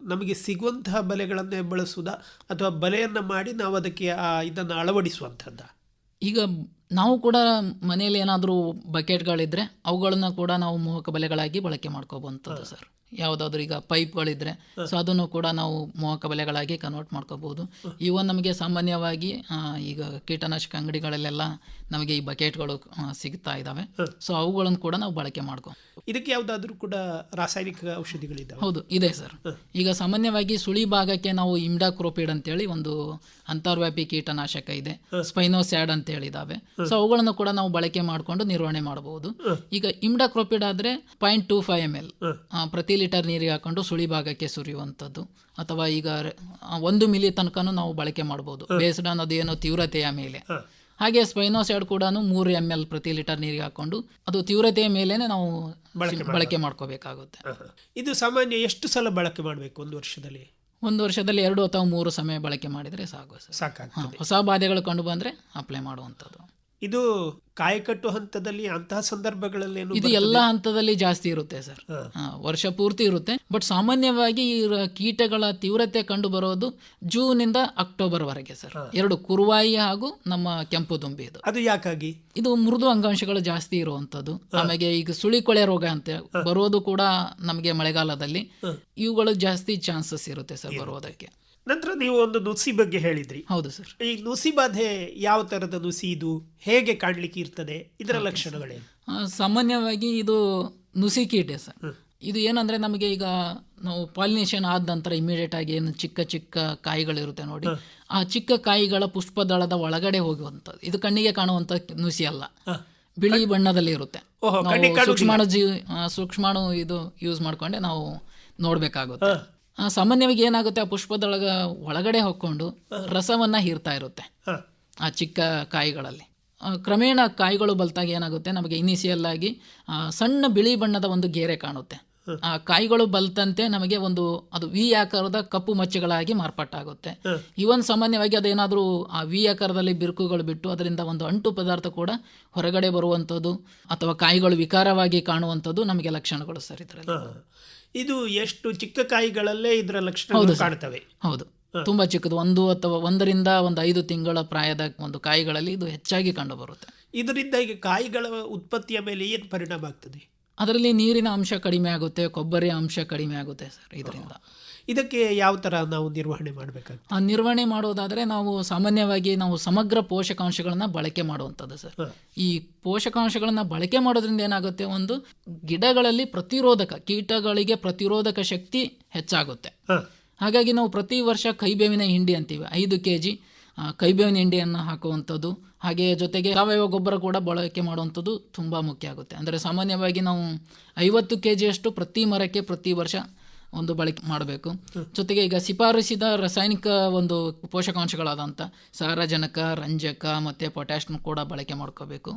ನಮಗೆ ಸಿಗುವಂತಹ ಬಲೆಗಳನ್ನೇ ಬಳಸುವುದಾ ಅಥವಾ ಬಲೆಯನ್ನು ಮಾಡಿ ನಾವು ಅದಕ್ಕೆ ಇದನ್ನು ಅಳವಡಿಸುವಂಥದ್ದ? ಈಗ ನಾವು ಕೂಡ ಮನೆಯಲ್ಲಿ ಏನಾದರೂ ಬಕೆಟ್ಗಳಿದ್ರೆ ಅವುಗಳನ್ನ ಕೂಡ ನಾವು ಮೋಹಕ ಬಲೆಗಳಾಗಿ ಬಳಕೆ ಮಾಡ್ಕೋಬಹುವಂಥದ್ದು ಸರ್. ಯಾವುದಾದ್ರೂ ಈಗ ಪೈಪ್ಗಳಿದ್ರೆ ಸೊ ಅದನ್ನು ಕೂಡ ನಾವು ಮೋಹಕ ಬಲೆಗಳಾಗಿ ಕನ್ವರ್ಟ್ ಮಾಡ್ಕೋಬಹುದು ಇವನ್ ನಮಗೆ ಸಾಮಾನ್ಯವಾಗಿ ಈಗ ಕೀಟನಾಶಕ ಅಂಗಡಿಗಳಲ್ಲೆಲ್ಲ ನಮಗೆ ಈ ಬಕೆಟ್ಗಳು ಸಿಗ್ತಾ ಇದ್ದಾವೆ ಸೊ ಅವುಗಳನ್ನು ಕೂಡ ನಾವು ಬಳಕೆ ಮಾಡ್ಕೊ. ಇದಕ್ಕೆ ಯಾವುದಾದ್ರೂ ಕೂಡ ರಾಸಾಯನಿಕ ಔಷಧಿಗಳಿದ್ದಾವೆ ಹೌದು ಇದೆ ಸರ್. ಈಗ ಸಾಮಾನ್ಯವಾಗಿ ಸುಳಿ ಭಾಗಕ್ಕೆ ನಾವು ಇಮ್ಡಾಕ್ರೋಪಿಡ್ ಅಂತೇಳಿ ಒಂದು ಅಂತರ್ವ್ಯಾಪಿ ಕೀಟನಾಶಕ ಇದೆ. ಸ್ಪೈನೋಸ್ಯಾಡ್ ಅಂತ ಹೇಳಿದಾವೆ ಸೊ ಅವುಗಳನ್ನು ಕೂಡ ನಾವು ಬಳಕೆ ಮಾಡಿಕೊಂಡು ನಿರ್ವಹಣೆ ಮಾಡಬಹುದು ಈಗ ಇಮ್ಡಾಕ್ರೋಪಿಡ್ ಆದ್ರೆ point two five M L ಪ್ರತಿ ಲೀಟರ್ ನೀರಿಗೆ ಹಾಕೊಂಡು ಸುಳಿ ಭಾಗಕ್ಕೆ ಸುರಿಯುವಂಥದ್ದು. ಅಥವಾ ಈಗ ಒಂದು ಮಿಲಿ ತನಕನೂ ನಾವು ಬಳಕೆ ಮಾಡಬಹುದು ಬೇಸ್ಡ್ ಏನೋ ತೀವ್ರತೆಯ ಮೇಲೆ. ಹಾಗೆ ಸ್ಪೈನೋಸೈಡ್ ಕೂಡ ಮೂರು ಎಂ ಎಲ್ ಪ್ರತಿ ಲೀಟರ್ ನೀರಿಗೆ ಹಾಕೊಂಡು ಅದು ತೀವ್ರತೆಯ ಮೇಲೇನೆ ನಾವು ಬಳಕೆ ಮಾಡ್ಕೋಬೇಕಾಗುತ್ತೆ. ಇದು ಸಾಮಾನ್ಯ ಎಷ್ಟು ಸಲ ಬಳಕೆ ಮಾಡಬೇಕು ಒಂದು ವರ್ಷದಲ್ಲಿ? ಒಂದು ವರ್ಷದಲ್ಲಿ ಎರಡು ಅಥವಾ ಮೂರು ಸಮಯ ಬಳಕೆ ಮಾಡಿದರೆ ಸಾಕು ಹೊಸ ಬಾಧೆಗಳು ಕಂಡು ಬಂದರೆ ಅಪ್ಲೈ ಮಾಡುವಂಥದ್ದು. ಇದು ಕಾಯಕಟ್ಟು ಹಂತದಲ್ಲಿ ಅಂತಹ ಸಂದರ್ಭಗಳಲ್ಲಿ ಇದು ಎಲ್ಲ ಹಂತದಲ್ಲಿ ಜಾಸ್ತಿ ಇರುತ್ತೆ ಸರ್. ಹಾ, ವರ್ಷ ಪೂರ್ತಿ ಇರುತ್ತೆ. ಬಟ್ ಸಾಮಾನ್ಯವಾಗಿ ಕೀಟಗಳ ತೀವ್ರತೆ ಕಂಡು ಬರೋದು ಜೂನಿಂದ ಅಕ್ಟೋಬರ್ ವರೆಗೆ ಸರ್. ಎರಡು ಕುರುವಾಯಿ ಹಾಗೂ ನಮ್ಮ ಕೆಂಪು ದುಂಬಿ ಇದು. ಅದು ಯಾಕಾಗಿ? ಇದು ಮೃದು ಅಂಗಾಂಶಗಳು ಜಾಸ್ತಿ ಇರುವಂತದ್ದು. ನಮಗೆ ಈಗ ಸುಳಿಕೊಳೆ ರೋಗ ಅಂತ ಬರೋದು ಕೂಡ ನಮಗೆ ಮಳೆಗಾಲದಲ್ಲಿ. ಇವುಗಳು ಜಾಸ್ತಿ ಚಾನ್ಸಸ್ ಇರುತ್ತೆ ಸರ್ ಬರೋದಕ್ಕೆ ನಂತರ ನೀವು ಒಂದು ನುಸಿ ಬಗ್ಗೆ ಹೇಳಿದ್ರಿ. ಹೌದು ಸರ್. ಈ ನುಸಿ ಬಾಧೆ ಯಾವ ತರದ ನುಸಿ ಇದು? ಹೇಗೆ ಕಾಣ್ಲಿಕ್ಕೆ ಇರ್ತದೆ? ಇದರ ಲಕ್ಷಣಗಳೇನು? ಸಾಮಾನ್ಯವಾಗಿ ಇದು ನುಸಿ ಕೀಟೆ ಸರ್. ಇದು ಏನಂದ್ರೆ ನಮಗೆ ಈಗ ನಾವು ಪಾಲಿನೇಷನ್ ಆದ ನಂತರ ಇಮಿಡಿಯೇಟ್ ಆಗಿ ಏನು ಚಿಕ್ಕ ಚಿಕ್ಕ ಕಾಯಿಗಳಿರುತ್ತೆ ನೋಡಿ ಆ ಚಿಕ್ಕ ಕಾಯಿಗಳ ಪುಷ್ಪದಳದ ಒಳಗಡೆ ಹೋಗುವಂಥದ್ದು. ಇದು ಕಣ್ಣಿಗೆ ಕಾಣುವಂತ ನುಸಿ ಅಲ್ಲ. ಬಿಳಿ ಬಣ್ಣದಲ್ಲಿ ಇರುತ್ತೆ ನಾವು. ಸೂಕ್ಷ್ಮಾಣು ಜೀವಿ ಸೂಕ್ಷ್ಮಾಣು ಇದು ಯೂಸ್ ಮಾಡ್ಕೊಂಡೆ ನಾವು ನೋಡಬೇಕಾಗುತ್ತೆ. ಸಾಮಾನ್ಯವಾಗಿ ಏನಾಗುತ್ತೆ? ಆ ಪುಷ್ಪದೊಳಗ ಒಳಗಡೆ ಹೊಕ್ಕೊಂಡು ರಸವನ್ನ ಹೀರ್ತಾ ಇರುತ್ತೆ. ಆ ಚಿಕ್ಕ ಕಾಯಿಗಳಲ್ಲಿ. ಕ್ರಮೇಣ ಕಾಯಿಗಳು ಬಲ್ತಾಗ ಏನಾಗುತ್ತೆ? ನಮಗೆ ಇನಿಷಿಯಲ್ ಆಗಿ ಸಣ್ಣ ಬಿಳಿ ಬಣ್ಣದ ಒಂದು ಗೆರೆ ಕಾಣುತ್ತೆ. ಆ ಕಾಯಿಗಳು ಬಲ್ತಂತೆ ನಮಗೆ ಒಂದು ಅದು ವಿ ಆಕಾರದ ಕಪ್ಪು ಮಚ್ಚೆಗಳಾಗಿ ಮಾರ್ಪಾಟಾಗುತ್ತೆ. ಇವನ್ ಸಾಮಾನ್ಯವಾಗಿ ಅದೇನಾದರೂ ಆ ವಿ ಆಕಾರದಲ್ಲಿ ಬಿರುಕುಗಳು ಬಿಟ್ಟು ಅದರಿಂದ ಒಂದು ಅಂಟು ಪದಾರ್ಥ ಕೂಡ ಹೊರಗಡೆ ಬರುವಂಥದ್ದು ಅಥವಾ ಕಾಯಿಗಳು ವಿಕಾರವಾಗಿ ಕಾಣುವಂಥದ್ದು ನಮಗೆ ಲಕ್ಷಣಗಳು ಸರಿ ಇದರಲ್ಲಿ. ಇದು ಎಷ್ಟು ಚಿಕ್ಕ ಕಾಯಿಗಳಲ್ಲೇ ಇದರ ಲಕ್ಷಣ ಕಾಣ್ತವೆ. ಹೌದು. ತುಂಬಾ ಚಿಕ್ಕದು. ಒಂದು ಅಥವಾ ಒಂದರಿಂದ ಒಂದು ಐದು ತಿಂಗಳ ಪ್ರಾಯದ ಒಂದು ಕಾಯಿಗಳಲ್ಲಿ ಇದು ಹೆಚ್ಚಾಗಿ ಕಂಡುಬರುತ್ತೆ. ಇದರಿಂದ ಈಗ ಕಾಯಿಗಳ ಉತ್ಪತ್ತಿಯ ಮೇಲೆ ಏನು ಪರಿಣಾಮ ಆಗ್ತದೆ? ಅದರಲ್ಲಿ ನೀರಿನ ಅಂಶ ಕಡಿಮೆ ಆಗುತ್ತೆ ಕೊಬ್ಬರಿ ಅಂಶ ಕಡಿಮೆ ಆಗುತ್ತೆ ಸರ್ ಇದರಿಂದ. ಇದಕ್ಕೆ ಯಾವ ಥರ ನಾವು ನಿರ್ವಹಣೆ ಮಾಡಬೇಕು ಆ ನಿರ್ವಹಣೆ ಮಾಡೋದಾದರೆ ನಾವು ಸಾಮಾನ್ಯವಾಗಿ ನಾವು ಸಮಗ್ರ ಪೋಷಕಾಂಶಗಳನ್ನು ಬಳಕೆ ಮಾಡುವಂಥದ್ದು ಸರ್. ಈ ಪೋಷಕಾಂಶಗಳನ್ನು ಬಳಕೆ ಮಾಡೋದ್ರಿಂದ ಏನಾಗುತ್ತೆ? ಒಂದು ಗಿಡಗಳಲ್ಲಿ ಪ್ರತಿರೋಧಕ ಕೀಟಗಳಿಗೆ ಪ್ರತಿರೋಧಕ ಶಕ್ತಿ ಹೆಚ್ಚಾಗುತ್ತೆ. ಹಾಗಾಗಿ ನಾವು ಪ್ರತಿ ವರ್ಷ ಕೈಬೇವಿನ ಹಿಂಡಿ ಅಂತೀವಿ. ಐದು ಕೆ ಜಿ ಕೈಬೇವಿನ ಹಿಂಡಿಯನ್ನು ಹಾಕುವಂಥದ್ದು. ಹಾಗೆ ಜೊತೆಗೆ ಸಾವಯವ ಗೊಬ್ಬರ ಕೂಡ ಬಳಕೆ ಮಾಡುವಂಥದ್ದು ತುಂಬ ಮುಖ್ಯ ಆಗುತ್ತೆ. ಅಂದರೆ ಸಾಮಾನ್ಯವಾಗಿ ನಾವು ಐವತ್ತು ಕೆ ಜಿಯಷ್ಟು ಪ್ರತಿ ಮರಕ್ಕೆ ಪ್ರತಿ ವರ್ಷ ಒಂದು ಬಳಕೆ ಮಾಡಬೇಕು. ಜೊತೆಗೆ ಈಗ ಶಿಫಾರಸಿದ ರಾಸಾಯನಿಕ ಒಂದು ಪೋಷಕಾಂಶಗಳಾದಂಥ ಸಾರಜನಕ ರಂಜಕ ಮತ್ತು ಪೊಟ್ಯಾಶ್ನ ಕೂಡ ಬಳಕೆ ಮಾಡ್ಕೋಬೇಕು.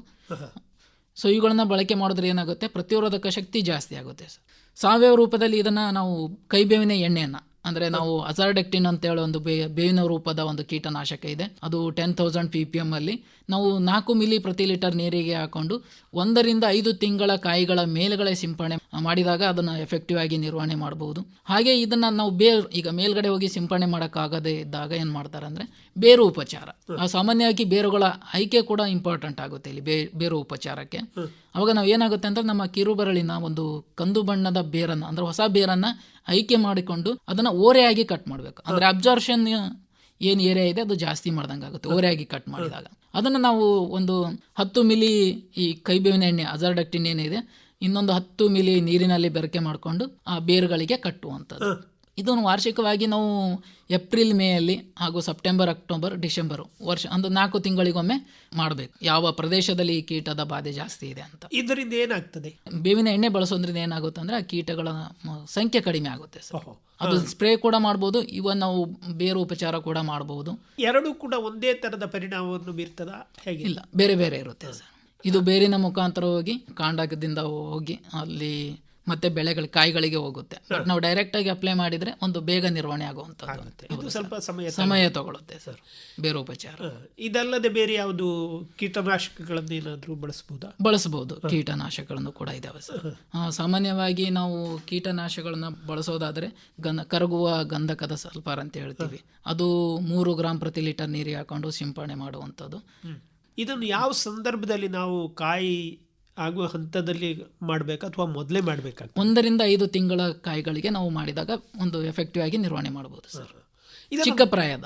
ಸೊ ಇವುಗಳನ್ನ ಬಳಕೆ ಮಾಡಿದ್ರೆ ಏನಾಗುತ್ತೆ? ಪ್ರತಿರೋಧಕ ಶಕ್ತಿ ಜಾಸ್ತಿ ಆಗುತ್ತೆ ಸರ್. ಸಾವಯವ ರೂಪದಲ್ಲಿ ಇದನ್ನು ನಾವು ಕೈಬೇವಿನ ಎಣ್ಣೆಯನ್ನು ಅಂದರೆ ನಾವು ಅಜಾರ್ಡೆಕ್ಟಿನ್ ಅಂತೇಳಿ ಒಂದು ಬೇ ಬೇವಿನ ರೂಪದ ಒಂದು ಕೀಟನಾಶಕ ಇದೆ. ಅದು ten thousand P P M ಅಲ್ಲಿ. ನಾವು ನಾಲ್ಕು ಮಿಲಿ ಪ್ರತಿ ಲೀಟರ್ ನೀರಿಗೆ ಹಾಕೊಂಡು ಒಂದರಿಂದ ಐದು ತಿಂಗಳ ಕಾಯಿಗಳ ಮೇಲ್ಗಡೆ ಸಿಂಪಡಣೆ ಮಾಡಿದಾಗ ಅದನ್ನು ಎಫೆಕ್ಟಿವ್ ಆಗಿ ನಿರ್ವಹಣೆ ಮಾಡಬಹುದು ಹಾಗೆ ಇದನ್ನು ನಾವು ಬೇರ್ ಈಗ ಮೇಲ್ಗಡೆ ಹೋಗಿ ಸಿಂಪಡಣೆ ಮಾಡೋಕ್ಕಾಗದೇ ಇದ್ದಾಗ ಏನು ಮಾಡ್ತಾರೆ ಅಂದರೆ ಬೇರು ಉಪಚಾರ. ಸಾಮಾನ್ಯವಾಗಿ ಬೇರುಗಳ ಆಯ್ಕೆ ಕೂಡ ಇಂಪಾರ್ಟೆಂಟ್ ಆಗುತ್ತೆ ಇಲ್ಲಿ ಬೇ ಬೇರು ಉಪಚಾರಕ್ಕೆ. ಅವಾಗ ನಾವು ಏನಾಗುತ್ತೆ ಅಂದರೆ ನಮ್ಮ ಕಿರುಬರಳಿನ ಒಂದು ಕಂದು ಬಣ್ಣದ ಬೇರನ್ನು ಅಂದರೆ ಹೊಸ ಬೇರನ್ನು ಆಯ್ಕೆ ಮಾಡಿಕೊಂಡು ಅದನ್ನು ಓರೆಯಾಗಿ ಕಟ್ ಮಾಡಬೇಕು. ಅಂದರೆ ಅಬ್ಸಾರ್ಷನ್ ಏನು ಏರಿಯಾ ಇದೆ ಅದು ಜಾಸ್ತಿ ಮಾಡ್ದಂಗೆ ಆಗುತ್ತೆ ಓರೆಯಾಗಿ ಕಟ್ ಮಾಡಿದಾಗ. ಅದನ್ನು ನಾವು ಒಂದು ಹತ್ತು ಮಿಲಿ ಈ ಕೈಬೇವಿನ ಎಣ್ಣೆ ಅಜರ್ಡಕ್ಟಿನ್ ಏನಿದೆ ಇನ್ನೊಂದು ಹತ್ತು ಮಿಲಿ ನೀರಿನಲ್ಲಿ ಬೆರಕೆ ಮಾಡಿಕೊಂಡು ಆ ಬೇರುಗಳಿಗೆ ಕಟ್ಟುವಂಥದ್ದು. ಇದನ್ನು ವಾರ್ಷಿಕವಾಗಿ ನಾವು ಏಪ್ರಿಲ್ ಮೇಯಲ್ಲಿ ಹಾಗೂ ಸೆಪ್ಟೆಂಬರ್ ಅಕ್ಟೋಬರ್ ಡಿಸೆಂಬರ್ ವರ್ಷ ಒಂದು ನಾಲ್ಕು ತಿಂಗಳಿಗೊಮ್ಮೆ ಮಾಡಬೇಕು. ಯಾವ ಪ್ರದೇಶದಲ್ಲಿ ಈ ಕೀಟದ ಬಾಧೆ ಜಾಸ್ತಿ ಇದೆ ಅಂತ. ಇದರಿಂದ ಏನಾಗ್ತದೆ? ಬೇವಿನ ಎಣ್ಣೆ ಬಳಸೋದ್ರಿಂದ ಏನಾಗುತ್ತೆ ಅಂದರೆ ಆ ಕೀಟಗಳ ಸಂಖ್ಯೆ ಕಡಿಮೆ ಆಗುತ್ತೆ ಸರ್. ಅದು ಸ್ಪ್ರೇ ಕೂಡ ಮಾಡ್ಬೋದು ಇವನ್ ನಾವು ಬೇರೆ ಉಪಚಾರ ಕೂಡ ಮಾಡಬಹುದು ಎರಡೂ ಕೂಡ ಒಂದೇ ತರದ ಪರಿಣಾಮವನ್ನು ಬೀರ್ತದ? ಹೇಗೆ? ಇಲ್ಲ ಬೇರೆ ಬೇರೆ ಇರುತ್ತೆ ಸರ್. ಇದು ಬೇರಿನ ಮುಖಾಂತರ ಹೋಗಿ ಕಾಂಡಕದಿಂದ ಹೋಗಿ ಅಲ್ಲಿ ಮತ್ತೆ ಬೆಳೆಗಳ ಕಾಯಿಗಳಿಗೆ ಹೋಗುತ್ತೆ. ಬಟ್ ನಾವು ಡೈರೆಕ್ಟ್ ಆಗಿ ಅಪ್ಲೈ ಮಾಡಿದ್ರೆ ಒಂದು ಬೇಗ ನಿರ್ವಹಣೆ ಆಗುವಂಥದ್ದು ಸ್ವಲ್ಪ ಸಮಯ ಸಮಯ ತಗೊಳುತ್ತೆ ಸರ್. ಬೇರೆ ಉಪಚಾರ. ಇದಲ್ಲದೆ ಬೇರೆ ಯಾವುದು ಕೀಟನಾಶಕಗಳನ್ನು ಏನಾದರೂ ಬಳಸಬಹುದಾ ಬಳಸಬಹುದು ಕೀಟನಾಶಕಗಳನ್ನು ಕೂಡ ಇದಾವೆ ಸರ್. ಸಾಮಾನ್ಯವಾಗಿ ನಾವು ಕೀಟನಾಶಕಗಳನ್ನ ಬಳಸೋದಾದ್ರೆ ಗಂಧ ಕರಗುವ ಗಂಧಕದ ಸಲ್ಪಾರ್ ಅಂತ ಹೇಳ್ತೀವಿ. ಅದು ಮೂರು ಗ್ರಾಮ್ ಪ್ರತಿ ಲೀಟರ್ ನೀರಿಗೆ ಹಾಕೊಂಡು ಸಿಂಪಡಣೆ ಮಾಡುವಂಥದ್ದು. ಇದನ್ನು ಯಾವ ಸಂದರ್ಭದಲ್ಲಿ ನಾವು ಕಾಯಿ ಆಗುವ ಹಂತದಲ್ಲಿ ಮಾಡಬೇಕಾ ಅಥವಾ ಮೊದಲೇ ಮಾಡಬೇಕಾಗ್ತದೆ? ಒಂದರಿಂದ ಐದು ತಿಂಗಳ ಕಾಯಿಗಳಿಗೆ ನಾವು ಮಾಡಿದಾಗ ಒಂದು ಎಫೆಕ್ಟಿವ್ ಆಗಿ ನಿರ್ವಹಣೆ ಮಾಡಬಹುದು ಸರ್. ಇದು ಚಿಕ್ಕ ಪ್ರಾಯದ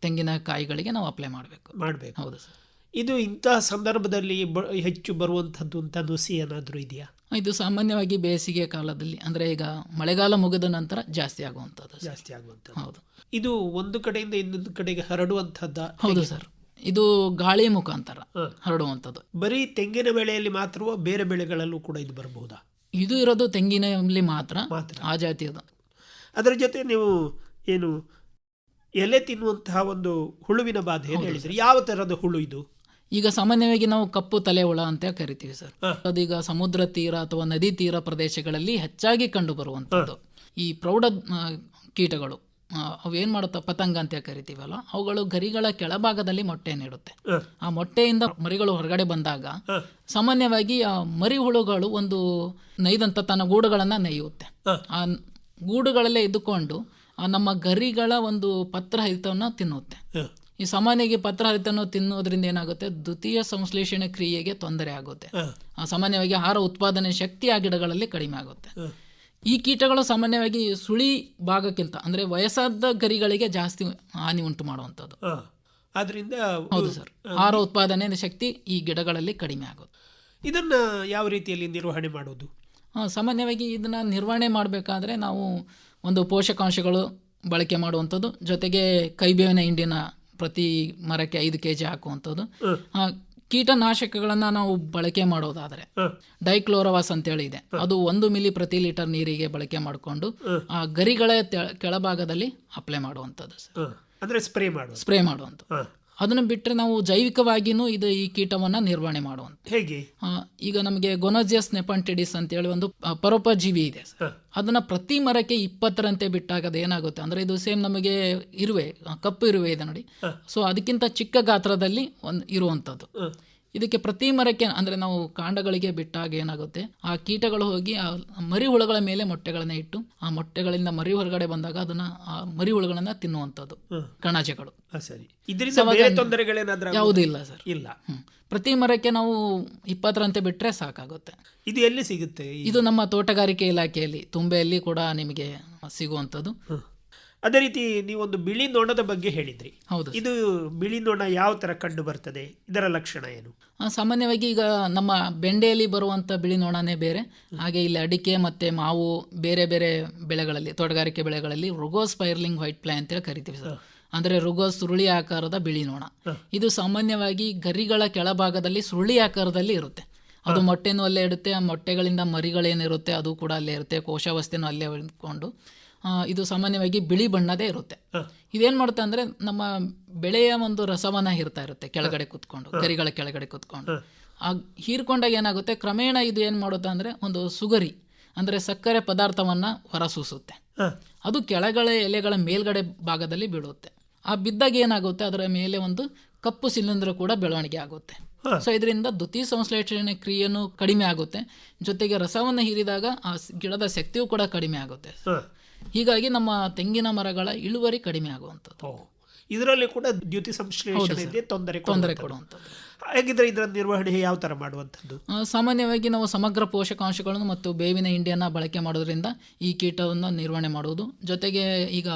ತೆಂಗಿನ ಕಾಯಿಗಳಿಗೆ ನಾವು ಅಪ್ಲೈ ಮಾಡಬೇಕು. ಮಾಡಬೇಕು. ಹೌದು ಸರ್. ಇದು ಇಂತಹ ಸಂದರ್ಭದಲ್ಲಿ ಬ- ಹೆಚ್ಚು ಬರುವಂಥದ್ದು ಅಂತ ನುಸಿ ಏನಾದರೂ ಇದೆಯಾ? ಇದು ಸಾಮಾನ್ಯವಾಗಿ ಬೇಸಿಗೆ ಕಾಲದಲ್ಲಿ ಅಂದರೆ ಈಗ ಮಳೆಗಾಲ ಮುಗಿದ ನಂತರ ಜಾಸ್ತಿ ಆಗುವಂಥದ್ದು ಜಾಸ್ತಿ ಆಗುವಂಥದ್ದು. ಹೌದು. ಇದು ಒಂದು ಕಡೆಯಿಂದ ಇನ್ನೊಂದು ಕಡೆಗೆ ಹರಡುವಂಥದ್ದ ಹೌದು ಸರ್. ಇದು ಗಾಳಿ ಮುಖಾಂತರ. ಹರಡುವಂಥದ್ದು. ಬರೀ ತೆಂಗಿನ ಬೆಳೆಯಲ್ಲಿ ಮಾತ್ರವೋ ಬೇರೆ ಬೆಳೆಗಳಲ್ಲೂ ಕೂಡ ಇದು ಬರಬಹುದಾ? ಇದು ಇರೋದು ತೆಂಗಿನಲ್ಲಿ ಮಾತ್ರ ಆ ಜಾತಿಯದು. ಅದರ ಜೊತೆ ನೀವು ಏನು ಎಲೆ ತಿನ್ನುವಂತಹ ಒಂದು ಹುಳುವಿನ ಬಾಧೆ ಏನು ಹೇಳಿದ್ರಿ? ಯಾವ ತರಹದ ಹುಳು ಇದು? ಈಗ ಸಾಮಾನ್ಯವಾಗಿ ನಾವು ಕಪ್ಪು ತಲೆ ಹುಳ ಅಂತ ಕರಿತೀವಿ ಸರ್. ಅದೀಗ ಸಮುದ್ರ ತೀರ ಅಥವಾ ನದಿ ತೀರ ಪ್ರದೇಶಗಳಲ್ಲಿ ಹೆಚ್ಚಾಗಿ ಕಂಡು ಬರುವಂಥದ್ದು ಈ ಪ್ರೌಢ ಕೀಟಗಳು ಅವೇನ್ ಮಾಡುತ್ತೆ ಪತಂಗ ಅಂತ ಕರಿತೀವಲ್ಲ ಅವುಗಳು ಗರಿಗಳ ಕೆಳಭಾಗದಲ್ಲಿ ಮೊಟ್ಟೆ ನೀಡುತ್ತೆ. ಆ ಮೊಟ್ಟೆಯಿಂದ ಮರಿಗಳು ಹೊರಗಡೆ ಬಂದಾಗ ಸಾಮಾನ್ಯವಾಗಿ ಆ ಮರಿ ಹುಳುಗಳು ಒಂದು ನೈದಂತ ತನ್ನ ಗೂಡುಗಳನ್ನು ನೇಯುತ್ತೆ ಆ ಗೂಡುಗಳಲ್ಲೇ ಇದ್ದುಕೊಂಡು ಆ ನಮ್ಮ ಗರಿಗಳ ಒಂದು ಪತ್ರಹರಿತವನ್ನು ತಿನ್ನುತ್ತೆ. ಈ ಸಾಮಾನ್ಯವಾಗಿ ಪತ್ರಹರಿತವನ್ನು ತಿನ್ನೋದ್ರಿಂದ ಏನಾಗುತ್ತೆ? ದ್ವಿತೀಯ ಸಂಶ್ಲೇಷಣೆ ಕ್ರಿಯೆಗೆ ತೊಂದರೆ ಆಗುತ್ತೆ. ಸಾಮಾನ್ಯವಾಗಿ ಆಹಾರ ಉತ್ಪಾದನೆ ಶಕ್ತಿ ಆ ಗಿಡಗಳಲ್ಲಿ ಕಡಿಮೆ ಆಗುತ್ತೆ. ಈ ಕೀಟಗಳು ಸಾಮಾನ್ಯವಾಗಿ ಸುಳಿ ಭಾಗಕ್ಕಿಂತ ಅಂದರೆ ವಯಸ್ಸಾದ ಗರಿಗಳಿಗೆ ಜಾಸ್ತಿ ಹಾನಿ ಉಂಟು ಮಾಡುವಂಥದ್ದು. ಆದ್ರಿಂದ ಹೌದು ಸರ್. ಆಹಾರ ಉತ್ಪಾದನೆ ಶಕ್ತಿ ಈ ಗಿಡಗಳಲ್ಲಿ ಕಡಿಮೆ ಆಗೋದು. ಇದನ್ನ ಯಾವ ರೀತಿಯಲ್ಲಿ ನಿರ್ವಹಣೆ ಮಾಡೋದು? ಸಾಮಾನ್ಯವಾಗಿ ಇದನ್ನು ನಿರ್ವಹಣೆ ಮಾಡಬೇಕಾದ್ರೆ ನಾವು ಒಂದು ಪೋಷಕಾಂಶಗಳು ಬಳಕೆ ಮಾಡುವಂಥದ್ದು ಜೊತೆಗೆ ಕೈಬೇವಿನ ಹಿಂಡಿನ ಪ್ರತಿ ಮರಕ್ಕೆ ಐದು ಕೆ ಜಿ ಹಾಕುವಂಥದ್ದು ಕೀಟನಾಶಕಗಳನ್ನು ನಾವು ಬಳಕೆ ಮಾಡೋದಾದರೆ ಡೈಕ್ಲೋರಾವಸ್ ಅಂತ ಅಂತೇಳಿ ಇದೆ. ಅದು ಒಂದು ಮಿಲಿ ಪ್ರತಿ ಲೀಟರ್ ನೀರಿಗೆ ಬಳಕೆ ಮಾಡಿಕೊಂಡು ಆ ಗರಿಗಳ ಕೆಳಭಾಗದಲ್ಲಿ ಅಪ್ಲೈ ಮಾಡುವಂಥದ್ದು ಸರ್. ಅಂದ್ರೆ ಸ್ಪ್ರೇ ಮಾಡೋದು ಸ್ಪ್ರೇ ಮಾಡುವಂಥದ್ದು. ಅದನ್ನು ಬಿಟ್ಟರೆ ನಾವು ಜೈವಿಕವಾಗಿಯೂ ಇದು ಈ ಕೀಟವನ್ನು ನಿರ್ವಹಣೆ ಮಾಡುವಂಥ ಹೇಗೆ? ಈಗ ನಮಗೆ ಗೊನೋಜಿಯಸ್ ನೆಪಂಟಿಡಿಸ್ ಅಂತೇಳಿ ಒಂದು ಪರೋಪಜೀವಿ ಇದೆ. ಅದನ್ನು ಪ್ರತಿ ಮರಕ್ಕೆ ಇಪ್ಪತ್ತರಂತೆ ಬಿಟ್ಟಾಗ ಅದು ಏನಾಗುತ್ತೆ ಅಂದರೆ ಇದು ಸೇಮ್ ನಮಗೆ ಇರುವೆ ಕಪ್ಪು ಇರುವೆ ಇದೆ ನೋಡಿ. ಸೊ ಅದಕ್ಕಿಂತ ಚಿಕ್ಕ ಗಾತ್ರದಲ್ಲಿ ಒಂದು ಇರುವಂಥದ್ದು. ಇದಕ್ಕೆ ಪ್ರತಿ ಮರಕ್ಕೆ ಅಂದರೆ ನಾವು ಕಾಂಡಗಳಿಗೆ ಬಿಟ್ಟಾಗ ಏನಾಗುತ್ತೆ? ಆ ಕೀಟಗಳು ಹೋಗಿ ಆ ಮರಿ ಹುಳುಗಳ ಮೇಲೆ ಮೊಟ್ಟೆಗಳನ್ನ ಇಟ್ಟು ಆ ಮೊಟ್ಟೆಗಳಿಂದ ಮರಿ ಹೊರಗಡೆ ಬಂದಾಗ ಅದನ್ನ ಆ ಮರಿ ಹುಳುಗಳನ್ನ ತಿನ್ನುವಂಥದ್ದು. ಕಣಜಗಳು. ಸರಿ? ಯಾವುದೂ ಇಲ್ಲ ಸರ್. ಇಲ್ಲ. ಹ್ಮ್. ಪ್ರತಿ ಮರಕ್ಕೆ ನಾವು ಇಪ್ಪತ್ತರಂತೆ ಬಿಟ್ಟರೆ ಸಾಕಾಗುತ್ತೆ. ಇದು ಎಲ್ಲಿ ಸಿಗುತ್ತೆ ಇದು ನಮ್ಮ ತೋಟಗಾರಿಕೆ ಇಲಾಖೆಯಲ್ಲಿ ತುಂಬೆಯಲ್ಲಿ ಕೂಡ ನಿಮಗೆ ಸಿಗುವಂಥದ್ದು. ಹ. ಅದೇ ರೀತಿ ನೀವೊಂದು ಬಿಳಿ ನೊಣದ ಬಗ್ಗೆ ಹೇಳಿದ್ರಿ. ಹೌದು ಇದು ಬಿಳಿ ನೊಣ ಯಾವ ತರ ಕಂಡು ಬರ್ತದೆ? ಇದರ ಲಕ್ಷಣ ಏನು? ಸಾಮಾನ್ಯವಾಗಿ ಈಗ ನಮ್ಮ ಬೆಂಡೆಯಲ್ಲಿ ಬರುವಂಥ ಬಿಳಿ ನೊಣನೇ ಬೇರೆ. ಹಾಗೆ ಇಲ್ಲಿ ಅಡಿಕೆ ಮತ್ತೆ ಮಾವು ಬೇರೆ ಬೇರೆ ಬೆಳೆಗಳಲ್ಲಿ ತೋಟಗಾರಿಕೆ ಬೆಳೆಗಳಲ್ಲಿ ರುಗೋಸ್ ಸ್ಪೈರ್ಲಿಂಗ್ ವೈಟ್ ಪ್ಲೈ ಅಂತೇಳಿ ಕರಿತೀವಿ ಸರ್. ಅಂದರೆ ರುಗೋಸ್ ಸುರುಳಿ ಆಕಾರದ ಬಿಳಿ ನೊಣ. ಇದು ಸಾಮಾನ್ಯವಾಗಿ ಗರಿಗಳ ಕೆಳಭಾಗದಲ್ಲಿ ಸುರುಳಿ ಆಕಾರದಲ್ಲಿ ಇರುತ್ತೆ. ಅದು ಮೊಟ್ಟೆನೂ ಅಲ್ಲೇ ಇಡುತ್ತೆ ಆ ಮೊಟ್ಟೆಗಳಿಂದ ಮರಿಗಳೇನಿರುತ್ತೆ ಅದು ಕೂಡ ಅಲ್ಲೇ ಇರುತ್ತೆ ಕೋಶಾವಸ್ಥೆನೂ ಅಲ್ಲೇ ಇಟ್ಕೊಂಡು. ಇದು ಸಾಮಾನ್ಯವಾಗಿ ಬಿಳಿ ಬಣ್ಣದೇ ಇರುತ್ತೆ. ಇದೇನು ಮಾಡುತ್ತೆ ಅಂದರೆ ನಮ್ಮ ಬೆಳೆಯ ಒಂದು ರಸವನ್ನ ಹೀರ್ತಾ ಇರುತ್ತೆ ಕೆಳಗಡೆ ಕುತ್ಕೊಂಡು ಗರಿಗಳ ಕೆಳಗಡೆ ಕುತ್ಕೊಂಡು. ಆ ಹೀರ್ಕೊಂಡಾಗ ಏನಾಗುತ್ತೆ? ಕ್ರಮೇಣ ಇದು ಏನು ಮಾಡುತ್ತೆ ಅಂದರೆ ಒಂದು ಸುಗರಿ ಅಂದರೆ ಸಕ್ಕರೆ ಪದಾರ್ಥವನ್ನು ಹೊರಸೂಸುತ್ತೆ. ಅದು ಕೆಳಗಡೆ ಎಲೆಗಳ ಮೇಲ್ಗಡೆ ಭಾಗದಲ್ಲಿ ಬೀಳುತ್ತೆ. ಆ ಬಿದ್ದಾಗ ಏನಾಗುತ್ತೆ? ಅದರ ಮೇಲೆ ಒಂದು ಕಪ್ಪು ಶಿಲೀಂಧ್ರ ಕೂಡ ಬೆಳವಣಿಗೆ ಆಗುತ್ತೆ. ಸೊ ಇದರಿಂದ ದ್ವಿತೀಯ ಸಂಶ್ಲೇಷಣೆ ಕ್ರಿಯೆನೂ ಕಡಿಮೆ ಆಗುತ್ತೆ. ಜೊತೆಗೆ ರಸವನ್ನು ಹೀರಿದಾಗ ಆ ಗಿಡದ ಶಕ್ತಿಯೂ ಕೂಡ ಕಡಿಮೆ ಆಗುತ್ತೆ. ಹೀಗಾಗಿ ನಮ್ಮ ತೆಂಗಿನ ಮರಗಳ ಇಳುವರಿ ಕಡಿಮೆ ಆಗುವಂಥದ್ದು. ಇದರಲ್ಲಿ ಕೂಡ ದ್ಯುತಿ ಸಂಶ್ಲೇಷಣೆ ತೊಂದರೆ ತೊಂದರೆ ಕೊಡುವಂಥದ್ದು. ಹಾಗಿದ್ರೆ ಇದರ ನಿರ್ವಹಣೆ ಯಾವ ತರ ಮಾಡುವಂಥದ್ದು? ಸಾಮಾನ್ಯವಾಗಿ ನಾವು ಸಮಗ್ರ ಪೋಷಕಾಂಶಗಳನ್ನು ಮತ್ತು ಬೇವಿನ ಹಿಂಡಿಯನ್ನು ಬಳಕೆ ಮಾಡೋದ್ರಿಂದ ಈ ಕೀಟವನ್ನು ನಿರ್ವಹಣೆ ಮಾಡುವುದು. ಜೊತೆಗೆ ಈಗ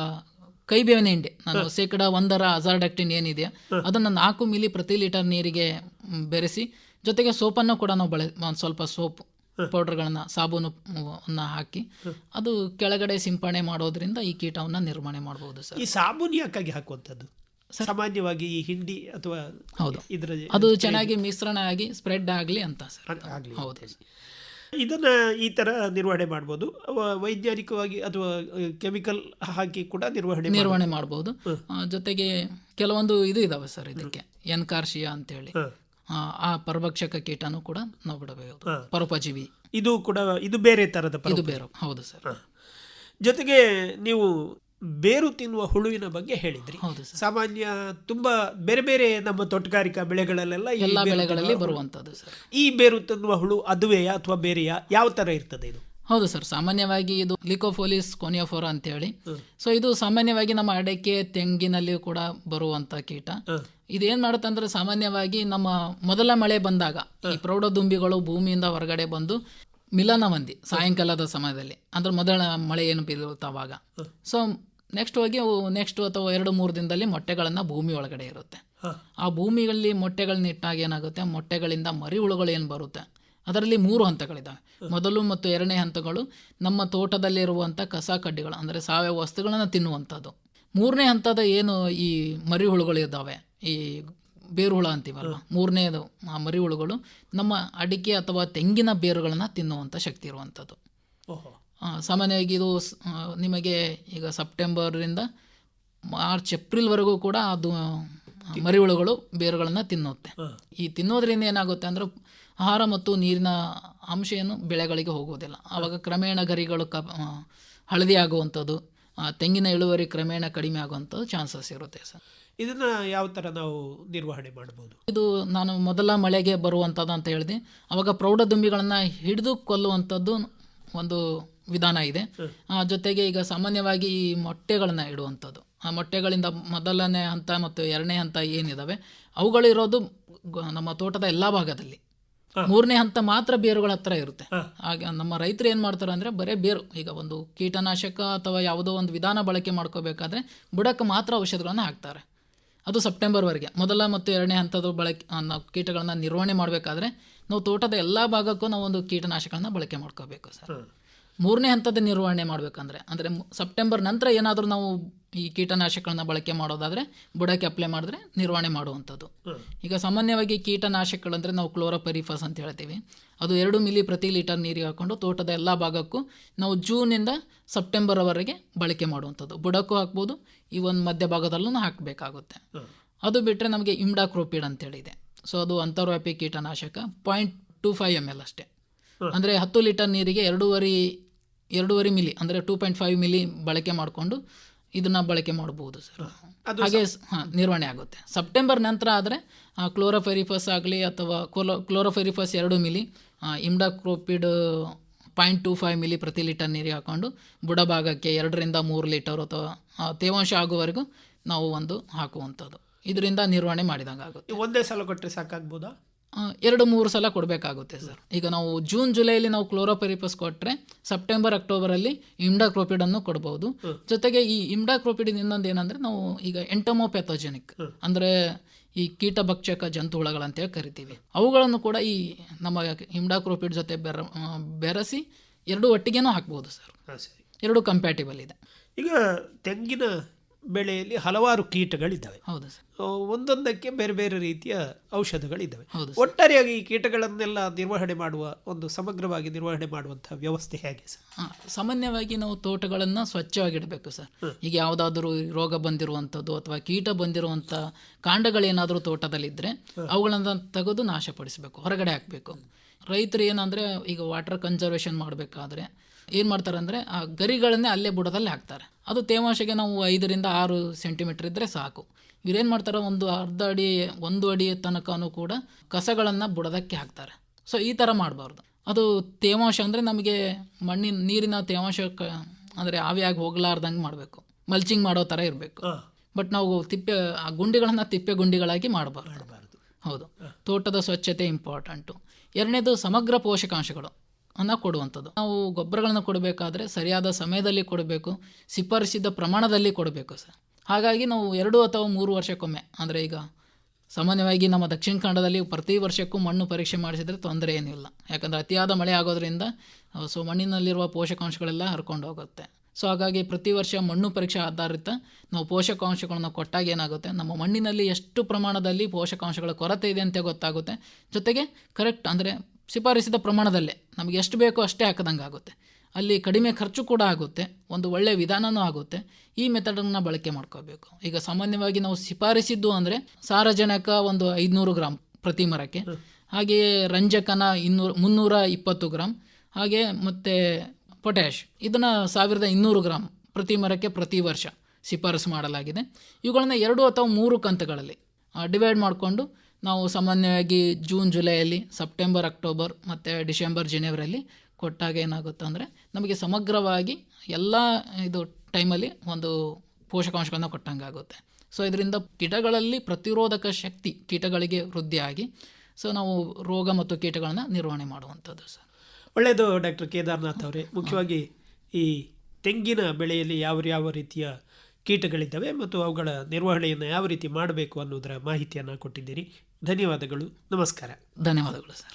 ಕೈ ಬೇವಿನ ಹಿಂಡಿ ನಾನು ಶೇಕಡ ಒಂದರ ಅಜಾರ್ಡಕ್ಟಿನ್ ಏನಿದೆ ಅದನ್ನು ನಾಲ್ಕು ಮಿಲಿ ಪ್ರತಿ ಲೀಟರ್ ನೀರಿಗೆ ಬೆರೆಸಿ ಜೊತೆಗೆ ಸೋಪನ್ನು ಕೂಡ ನಾವು ಬಳೆ ಒಂದು ಸ್ವಲ್ಪ ಸೋಪ್ ಪೌಡರ್ಗಳನ್ನು ಸಾಬೂನು ಹಾಕಿ ಅದು ಕೆಳಗಡೆ ಸಿಂಪಡಣೆ ಮಾಡೋದ್ರಿಂದ ಈ ಕೀಟವನ್ನ ನಿರ್ವಹಣೆ ಮಾಡಬಹುದು ಸರ್. ಈ ಸಾಬೂನು ಯಾಕಾಗಿ ಹಾಕುವಂಥದ್ದು? ಸಾಮಾನ್ಯವಾಗಿ ಈ ಹಿಂಡಿ ಅಥವಾ ಹೌದು. ಇದರ ಅದು ಚೆನ್ನಾಗಿ ಮಿಶ್ರಣ ಆಗಿ ಸ್ಪ್ರೆಡ್ ಆಗಲಿ ಅಂತ ಸರ್. ಹೌದು. ಇದನ್ನ ಈ ತರ ನಿರ್ವಹಣೆ ಮಾಡ್ಬೋದು. ಅವ- ವೈಜ್ಞಾನಿಕವಾಗಿ ಅಥವಾ ಕೆಮಿಕಲ್ ಹಾಕಿ ಕೂಡ ನಿರ್ವಹಣೆ. ನಿರ್ವಹಣೆ ಮಾಡಬಹುದು ಜೊತೆಗೆ ಕೆಲವೊಂದು ಇದು ಇದಾವೆ ಸರ್ ಇದಕ್ಕೆ ಎನ್ಕಾರ್ಶಿಯಾ ಅಂತೇಳಿ. ಆ, ಆ ಪರಭಕ್ಷಕ ಕೀಟನೂ ಕೂಡ ನಾವು ಬಿಡಬಹುದು. ಪರೋಪಜೀವಿ. ಇದು ಕೂಡ ಇದು ಬೇರೆ ತರದ ಇದು ಬೇರೆ ಹೌದು ಸರ್. ಜೊತೆಗೆ ನೀವು ಬೇರು ತಿನ್ನುವ ಹುಳುವಿನ ಬಗ್ಗೆ ಹೇಳಿದ್ರಿ. ಹೌದು ಸಾಮಾನ್ಯ ತುಂಬಾ ಬೇರೆ ಬೇರೆ ನಮ್ಮ ತೋಟಗಾರಿಕಾ ಬೆಳೆಗಳಲ್ಲೆಲ್ಲ ಎಲ್ಲ ಬೆಳೆಗಳಲ್ಲಿ ಬರುವಂತದ್ದು ಸರ್. ಈ ಬೇರು ತಿನ್ನುವ ಹುಳು ಅದುವೆಯಾ ಅಥವಾ ಬೇರೆಯಾ? ಯಾವ ತರ ಇರ್ತದೆ ಇದು? ಹೌದು ಸರ್ ಸಾಮಾನ್ಯವಾಗಿ ಇದು ಲಿಕೋಫೋಲಿಸ್ ಕೊನಿಯೋಫೋರ ಅಂತೇಳಿ. ಸೊ ಇದು ಸಾಮಾನ್ಯವಾಗಿ ನಮ್ಮ ಅಡಕೆ ತೆಂಗಿನಲ್ಲಿ ಕೂಡ ಬರುವಂತ ಕೀಟ. ಇದೇನ್ ಮಾಡುತ್ತೆ ಅಂದ್ರೆ ಸಾಮಾನ್ಯವಾಗಿ ನಮ್ಮ ಮೊದಲ ಮಳೆ ಬಂದಾಗ ಈ ಪ್ರೌಢದುಂಬಿಗಳು ಭೂಮಿಯಿಂದ ಹೊರಗಡೆ ಬಂದು ಮಿಲನ ಮಂದಿ ಸಾಯಂಕಾಲದ ಸಮಯದಲ್ಲಿ. ಅಂದ್ರೆ ಮೊದಲ ಮಳೆ ಏನು ಬೀಳುತ್ತೆ ಅವಾಗ. ಸೊ ನೆಕ್ಸ್ಟ್ ಹೋಗಿ ಅವು ನೆಕ್ಸ್ಟ್ ಅಥವಾ ಎರಡು ಮೂರು ದಿನದಲ್ಲಿ ಮೊಟ್ಟೆಗಳನ್ನು ಭೂಮಿ ಒಳಗಡೆ ಇರುತ್ತೆ. ಆ ಭೂಮಿಗಳಲ್ಲಿ ಮೊಟ್ಟೆಗಳನ್ನ ಇಟ್ಟಾಗ ಏನಾಗುತ್ತೆ? ಮೊಟ್ಟೆಗಳಿಂದ ಮರಿ ಹುಳುಗಳು ಏನು ಬರುತ್ತೆ? ಅದರಲ್ಲಿ ಮೂರು ಹಂತಗಳಿದ್ದಾವೆ. ಮೊದಲು ಮತ್ತು ಎರಡನೇ ಹಂತಗಳು ನಮ್ಮ ತೋಟದಲ್ಲಿರುವಂಥ ಕಸ ಕಡ್ಡಿಗಳು ಅಂದರೆ ಸಾವಯವ ವಸ್ತುಗಳನ್ನು ತಿನ್ನುವಂಥದ್ದು. ಮೂರನೇ ಹಂತದ ಏನು ಈ ಮರಿ ಹುಳುಗಳು ಇದ್ದಾವೆ ಈ ಬೇರುಹುಳ ಅಂತೀವಲ್ಲ ಮೂರನೇದು ಆ ಮರಿಹುಳುಗಳು ನಮ್ಮ ಅಡಿಕೆ ಅಥವಾ ತೆಂಗಿನ ಬೇರುಗಳನ್ನು ತಿನ್ನುವಂಥ ಶಕ್ತಿ ಇರುವಂಥದ್ದು. ಓಹೋ. ಸಾಮಾನ್ಯವಾಗಿ ಇದು ನಿಮಗೆ ಈಗ ಸೆಪ್ಟೆಂಬರಿಂದ ಮಾರ್ಚ್ ಏಪ್ರಿಲ್ವರೆಗೂ ಕೂಡ ಅದು ಮರಿಹುಳುಗಳು ಬೇರುಗಳನ್ನು ತಿನ್ನುತ್ತೆ. ಈ ತಿನ್ನೋದ್ರಿಂದ ಏನಾಗುತ್ತೆ ಅಂದರೆ ಆಹಾರ ಮತ್ತು ನೀರಿನ ಅಂಶ ಏನು ಬೆಳೆಗಳಿಗೆ ಹೋಗೋದಿಲ್ಲ ಆವಾಗ ಕ್ರಮೇಣ ಗರಿಗಳು ಕ ಹಳದಿ ಆಗುವಂಥದ್ದು ತೆಂಗಿನ ಇಳುವರಿ ಕ್ರಮೇಣ ಕಡಿಮೆ ಆಗುವಂಥದ್ದು ಚಾನ್ಸಸ್ ಇರುತ್ತೆ ಸರ್. ಇದನ್ನ ಯಾವ ಥರ ನಾವು ನಿರ್ವಹಣೆ ಮಾಡ್ಬೋದು ಇದು ನಾನು ಮೊದಲ ಮಳೆಗೆ ಬರುವಂಥದ್ದು ಅಂತ ಹೇಳಿದೆ. ಅವಾಗ ಪ್ರೌಢದುಂಬಿಗಳನ್ನು ಹಿಡಿದು ಕೊಲ್ಲುವಂಥದ್ದು ಒಂದು ವಿಧಾನ ಇದೆ. ಜೊತೆಗೆ ಈಗ ಸಾಮಾನ್ಯವಾಗಿ ಈ ಮೊಟ್ಟೆಗಳನ್ನು ಇಡುವಂಥದ್ದು. ಆ ಮೊಟ್ಟೆಗಳಿಂದ ಮೊದಲನೇ ಹಂತ ಮತ್ತು ಎರಡನೇ ಹಂತ ಏನಿದಾವೆ? ಅವುಗಳಿರೋದು ನಮ್ಮ ತೋಟದ ಎಲ್ಲ ಭಾಗದಲ್ಲಿ. ಮೂರನೇ ಹಂತ ಮಾತ್ರ ಬೇರುಗಳ ಹತ್ರ ಇರುತ್ತೆ. ಹಾಗೆ ನಮ್ಮ ರೈತರು ಏನು ಮಾಡ್ತಾರೆ ಅಂದರೆ ಬರೀ ಬೇರು ಈಗ ಒಂದು ಕೀಟನಾಶಕ ಅಥವಾ ಯಾವುದೋ ಒಂದು ವಿಧಾನ ಬಳಕೆ ಮಾಡ್ಕೋಬೇಕಾದ್ರೆ ಬುಡಕ್ಕೆ ಮಾತ್ರ ಔಷಧಗಳನ್ನು ಹಾಕ್ತಾರೆ. ಅದು ಸೆಪ್ಟೆಂಬರ್ವರೆಗೆ. ಮೊದಲ ಮತ್ತು ಎರಡನೇ ಹಂತದ ಬಳಕೆ ನಾವು ಕೀಟಗಳನ್ನ ನಿರ್ವಹಣೆ ಮಾಡಬೇಕಾದ್ರೆ ನಾವು ತೋಟದ ಎಲ್ಲ ಭಾಗಕ್ಕೂ ನಾವು ಒಂದು ಕೀಟನಾಶಕಗಳನ್ನ ಬಳಕೆ ಮಾಡ್ಕೋಬೇಕು ಸರ್. ಮೂರನೇ ಹಂತದ ನಿರ್ವಹಣೆ ಮಾಡಬೇಕಂದ್ರೆ ಅಂದರೆ ಸೆಪ್ಟೆಂಬರ್ ನಂತರ ಏನಾದರೂ ನಾವು ಈ ಕೀಟನಾಶಕಗಳನ್ನ ಬಳಕೆ ಮಾಡೋದಾದರೆ ಬುಡಕ್ಕೆ ಅಪ್ಲೈ ಮಾಡಿದ್ರೆ ನಿರ್ವಹಣೆ ಮಾಡುವಂಥದ್ದು. ಈಗ ಸಾಮಾನ್ಯವಾಗಿ ಕೀಟನಾಶಕಗಳಂದರೆ ನಾವು ಕ್ಲೋರೋಪೆರಿಫಸ್ ಅಂತ ಹೇಳ್ತೀವಿ. ಅದು ಎರಡು ಮಿಲಿ ಪ್ರತಿ ಲೀಟರ್ ನೀರಿಗೆ ಹಾಕ್ಕೊಂಡು ತೋಟದ ಎಲ್ಲ ಭಾಗಕ್ಕೂ ನಾವು ಜೂನಿಂದ ಸೆಪ್ಟೆಂಬರ್ವರೆಗೆ ಬಳಕೆ ಮಾಡುವಂಥದ್ದು. ಬುಡಕ್ಕೂ ಹಾಕ್ಬೋದು, ಈ ಒಂದು ಮಧ್ಯ ಭಾಗದಲ್ಲೂ ಹಾಕಬೇಕಾಗುತ್ತೆ. ಅದು ಬಿಟ್ಟರೆ ನಮಗೆ ಇಮ್ಡಾಕ್ರೋಪಿಡ್ ಅಂತ ಇದೆ ಸೊ ಅದು ಅಂತರ್ವ್ಯಾಪಿ ಕೀಟನಾಶಕ point two five M L ಅಷ್ಟೇ. ಅಂದರೆ ಹತ್ತು ಲೀಟರ್ ನೀರಿಗೆ ಎರಡೂವರೆ ಎರಡೂವರೆ ಮಿಲಿ ಅಂದರೆ ಟೂ ಪಾಯಿಂಟ್ ಫೈವ್ ಮಿಲಿ ಬಳಕೆ ಮಾಡಿಕೊಂಡು ಇದನ್ನು ಬಳಕೆ ಮಾಡ್ಬೋದು ಸರ್. ಹಾಗೆ ಹಾಂ ನಿರ್ವಹಣೆ ಆಗುತ್ತೆ. ಸೆಪ್ಟೆಂಬರ್ ನಂತರ ಆದರೆ ಕ್ಲೋರೋಫೆರಿಫಸ್ ಆಗಲಿ ಅಥವಾ ಕ್ಲೋರೋ ಕ್ಲೋರೋಫೆರಿಫಸ್ ಎರಡು milli imidacloprid point two five milli ಪ್ರತಿ ಲೀಟರ್ ನೀರಿಗೆ ಹಾಕ್ಕೊಂಡು ಬುಡ ಭಾಗಕ್ಕೆ ಎರಡರಿಂದ ಮೂರು ಲೀಟರ್ ಅಥವಾ ತೇವಾಂಶ ಆಗುವವರೆಗೂ ನಾವು ಒಂದು ಹಾಕುವಂಥದ್ದು. ಇದರಿಂದ ನಿರ್ವಹಣೆ ಮಾಡಿದಂಗೆ ಆಗುತ್ತೆ ಒಂದೇ ಸಲ ಕೊಟ್ಟರೆ ಸಾಕಾಗ್ಬೋದಾ? ಎರಡು ಮೂರು ಸಲ ಕೊಡಬೇಕಾಗುತ್ತೆ ಸರ್. ಈಗ ನಾವು ಜೂನ್ ಜುಲೈಲಿ ನಾವು ಕ್ಲೋರೋಪೆರಿಪಸ್ ಕೊಟ್ಟರೆ ಸೆಪ್ಟೆಂಬರ್ ಅಕ್ಟೋಬರಲ್ಲಿ ಇಮ್ಡಾಕ್ರೋಪಿಡನ್ನು ಕೊಡ್ಬೋದು. ಜೊತೆಗೆ ಈ ಇಮ್ಡಾಕ್ರೋಪಿಡ್ ಇನ್ನೊಂದು ಏನಂದರೆ ನಾವು ಈಗ ಎಂಟಮೋಪ್ಯಾಥೋಜೆನಿಕ್ ಅಂದರೆ ಈ ಕೀಟಭಕ್ಷಕ ಜಂತುಹುಳಗಳಂತೇಳಿ ಕರಿತೀವಿ. ಅವುಗಳನ್ನು ಕೂಡ ಈ ನಮ್ಮ ಇಮ್ಡಾಕ್ರೋಪಿಡ್ ಜೊತೆ ಬೆರ ಬೆರೆಸಿ ಎರಡು ಒಟ್ಟಿಗೆನೂ ಹಾಕ್ಬೋದು ಸರ್. ಎರಡು ಕಂಪ್ಯಾಟಿಬಲ್ ಇದೆ. ಈಗ ತೆಂಗಿನ ಬೆಳೆಯಲ್ಲಿ ಹಲವಾರು ಕೀಟಗಳಿದ್ದಾವೆ. ಹೌದು ಸರ್. ಒಂದೊಂದಕ್ಕೆ ಬೇರೆ ಬೇರೆ ರೀತಿಯ ಔಷಧಗಳಿದ್ದಾವೆ. ಹೌದು ಒಟ್ಟಾರೆಯಾಗಿ ಈ ಕೀಟಗಳನ್ನೆಲ್ಲ ನಿರ್ವಹಣೆ ಮಾಡುವ ಒಂದು ಸಮಗ್ರವಾಗಿ ನಿರ್ವಹಣೆ ಮಾಡುವಂತಹ ವ್ಯವಸ್ಥೆ ಹೇಗೆ ಸರ್? ಸಾಮಾನ್ಯವಾಗಿ ನಾವು ತೋಟಗಳನ್ನು ಸ್ವಚ್ಛವಾಗಿಡಬೇಕು ಸರ್. ಈಗ ಯಾವುದಾದ್ರೂ ರೋಗ ಬಂದಿರುವಂಥದ್ದು ಅಥವಾ ಕೀಟ ಬಂದಿರುವಂಥ ಕಾಂಡಗಳೇನಾದರೂ ತೋಟದಲ್ಲಿದ್ದರೆ ಅವುಗಳನ್ನು ತೆಗೆದು ನಾಶಪಡಿಸಬೇಕು ಹೊರಗಡೆ ಹಾಕಬೇಕು. ರೈತರು ಏನಂದರೆ ಈಗ ವಾಟರ್ ಕನ್ಸರ್ವೇಷನ್ ಮಾಡಬೇಕಾದ್ರೆ ಏನು ಮಾಡ್ತಾರೆ ಅಂದರೆ ಆ ಗರಿಗಳನ್ನೇ ಅಲ್ಲೇ ಬುಡದಲ್ಲಿ ಹಾಕ್ತಾರೆ. ಅದು ತೇವಾಂಶಕ್ಕೆ ನಾವು ಐದರಿಂದ ಆರು ಸೆಂಟಿಮೀಟರ್ ಇದ್ದರೆ ಸಾಕು. ಇವ್ರೇನು ಮಾಡ್ತಾರೆ? ಒಂದು ಅರ್ಧ ಅಡಿ ಒಂದು ಅಡಿ ತನಕನೂ ಕೂಡ ಕಸಗಳನ್ನು ಬುಡದಕ್ಕೆ ಹಾಕ್ತಾರೆ. ಸೊ ಈ ಥರ ಮಾಡಬಾರ್ದು. ಅದು ತೇವಾಂಶ ಅಂದರೆ ನಮಗೆ ಮಣ್ಣಿನ ನೀರಿನ ತೇವಾಂಶ ಅಂದರೆ ಆವಿಯಾಗಿ ಹೋಗಲಾರ್ದಂಗೆ ಮಾಡಬೇಕು. ಮಲ್ಚಿಂಗ್ ಮಾಡೋ ಥರ ಇರಬೇಕು. ಬಟ್ ನಾವು ತಿಪ್ಪೆ ಆ ಗುಂಡಿಗಳನ್ನು ತಿಪ್ಪೆ ಗುಂಡಿಗಳಾಗಿ ಮಾಡಬಾರ್ದು. ಮಾಡಬಾರ್ದು. ಹೌದು. ತೋಟದ ಸ್ವಚ್ಛತೆ ಇಂಪಾರ್ಟೆಂಟು ಎರಡನೇದು ಸಮಗ್ರ ಪೋಷಕಾಂಶಗಳು. ಅನ್ನ ಕೊಡುವಂಥದ್ದು. ನಾವು ಗೊಬ್ಬರಗಳನ್ನು ಕೊಡಬೇಕಾದ್ರೆ ಸರಿಯಾದ ಸಮಯದಲ್ಲಿ ಕೊಡಬೇಕು ಶಿಫಾರಸಿದ ಪ್ರಮಾಣದಲ್ಲಿ ಕೊಡಬೇಕು ಸರ್. ಹಾಗಾಗಿ ನಾವು ಎರಡು ಅಥವಾ ಮೂರು ವರ್ಷಕ್ಕೊಮ್ಮೆ, ಅಂದರೆ ಈಗ ಸಾಮಾನ್ಯವಾಗಿ ನಮ್ಮ ದಕ್ಷಿಣ ಕನ್ನಡದಲ್ಲಿ ಪ್ರತಿ ವರ್ಷಕ್ಕೂ ಮಣ್ಣು ಪರೀಕ್ಷೆ ಮಾಡಿಸಿದರೆ ತೊಂದರೆ ಏನಿಲ್ಲ ಯಾಕಂದರೆ ಅತಿಯಾದ ಮಳೆ ಆಗೋದ್ರಿಂದ ಸೊ ಮಣ್ಣಿನಲ್ಲಿರುವ ಪೋಷಕಾಂಶಗಳೆಲ್ಲ ಹರ್ಕೊಂಡು ಹೋಗುತ್ತೆ. ಸೊ ಹಾಗಾಗಿ ಪ್ರತಿ ವರ್ಷ ಮಣ್ಣು ಪರೀಕ್ಷೆ ಆಧಾರಿತ ನಾವು ಪೋಷಕಾಂಶಗಳನ್ನು ಕೊಟ್ಟಾಗ ಏನಾಗುತ್ತೆ, ನಮ್ಮ ಮಣ್ಣಿನಲ್ಲಿ ಎಷ್ಟು ಪ್ರಮಾಣದಲ್ಲಿ ಪೋಷಕಾಂಶಗಳ ಕೊರತೆ ಇದೆ ಅಂತ ಗೊತ್ತಾಗುತ್ತೆ. ಜೊತೆಗೆ ಕರೆಕ್ಟ್ ಅಂದರೆ ಶಿಫಾರಸಿದ ಪ್ರಮಾಣದಲ್ಲೇ ನಮಗೆ ಎಷ್ಟು ಬೇಕೋ ಅಷ್ಟೇ ಹಾಕದಂಗೆ ಆಗುತ್ತೆ. ಅಲ್ಲಿ ಕಡಿಮೆ ಖರ್ಚು ಕೂಡ ಆಗುತ್ತೆ, ಒಂದು ಒಳ್ಳೆಯ ವಿಧಾನವೂ ಆಗುತ್ತೆ. ಈ ಮೆಥಡನ್ನು ಬಳಕೆ ಮಾಡ್ಕೋಬೇಕು ಈಗ ಸಾಮಾನ್ಯವಾಗಿ ನಾವು ಶಿಫಾರಿಸಿದ್ದು ಅಂದರೆ ಸಾರಜನಕ ಒಂದು ಐದುನೂರು ಗ್ರಾಮ್ ಪ್ರತಿ ಮರಕ್ಕೆ, ಹಾಗೆಯೇ ರಂಜಕನ ಇನ್ನೂರು, ಮುನ್ನೂರ ಇಪ್ಪತ್ತು ಗ್ರಾಮ್ ಹಾಗೆ ಮತ್ತು ಪೊಟ್ಯಾಶ್ ಇದನ್ನು ಸಾವಿರದ ಇನ್ನೂರು ಗ್ರಾಮ್ ಪ್ರತಿ ಮರಕ್ಕೆ ಪ್ರತಿ ವರ್ಷ ಶಿಫಾರಸು ಮಾಡಲಾಗಿದೆ. ಇವುಗಳನ್ನು ಎರಡು ಅಥವಾ ಮೂರು ಕಂತುಗಳಲ್ಲಿ ಡಿವೈಡ್ ಮಾಡಿಕೊಂಡು ನಾವು ಸಾಮಾನ್ಯವಾಗಿ ಜೂನ್ ಜುಲೈಯಲ್ಲಿ ಸೆಪ್ಟೆಂಬರ್ ಅಕ್ಟೋಬರ್ ಮತ್ತು ಡಿಸೆಂಬರ್ ಜನವರಿಯಲ್ಲಿ ಕೊಟ್ಟಾಗ ಏನಾಗುತ್ತೆ ಅಂದರೆ ನಮಗೆ ಸಮಗ್ರವಾಗಿ ಎಲ್ಲ ಇದು ಟೈಮಲ್ಲಿ ಒಂದು ಪೋಷಕಾಂಶಗಳನ್ನ ಕೊಟ್ಟಂಗೆ ಆಗುತ್ತೆ. ಸೊ ಇದರಿಂದ ಕೀಟಗಳಲ್ಲಿ ಪ್ರತಿರೋಧಕ ಶಕ್ತಿ ಕೀಟಗಳಿಗೆ ವೃದ್ಧಿಯಾಗಿ ಸೊ ನಾವು ರೋಗ ಮತ್ತು ಕೀಟಗಳನ್ನು ನಿರ್ವಹಣೆ ಮಾಡುವಂಥದ್ದು ಸರ್. ಒಳ್ಳೆಯದು ಡಾಕ್ಟರ್ ಕೇದಾರ್ನಾಥ್ ಅವರೇ. ಮುಖ್ಯವಾಗಿ ಈ ತೆಂಗಿನ ಬೆಳೆಯಲ್ಲಿ ಯಾವ ಯಾವ ರೀತಿಯ ಕೀಟಗಳಿದ್ದಾವೆ ಮತ್ತು ಅವುಗಳ ನಿರ್ವಹಣೆಯನ್ನು ಯಾವ ರೀತಿ ಮಾಡಬೇಕು ಅನ್ನೋದರ ಮಾಹಿತಿಯನ್ನು ಕೊಟ್ಟಿದ್ದೀರಿ. ಧನ್ಯವಾದಗಳು. ನಮಸ್ಕಾರ. ಧನ್ಯವಾದಗಳು ಸರ್.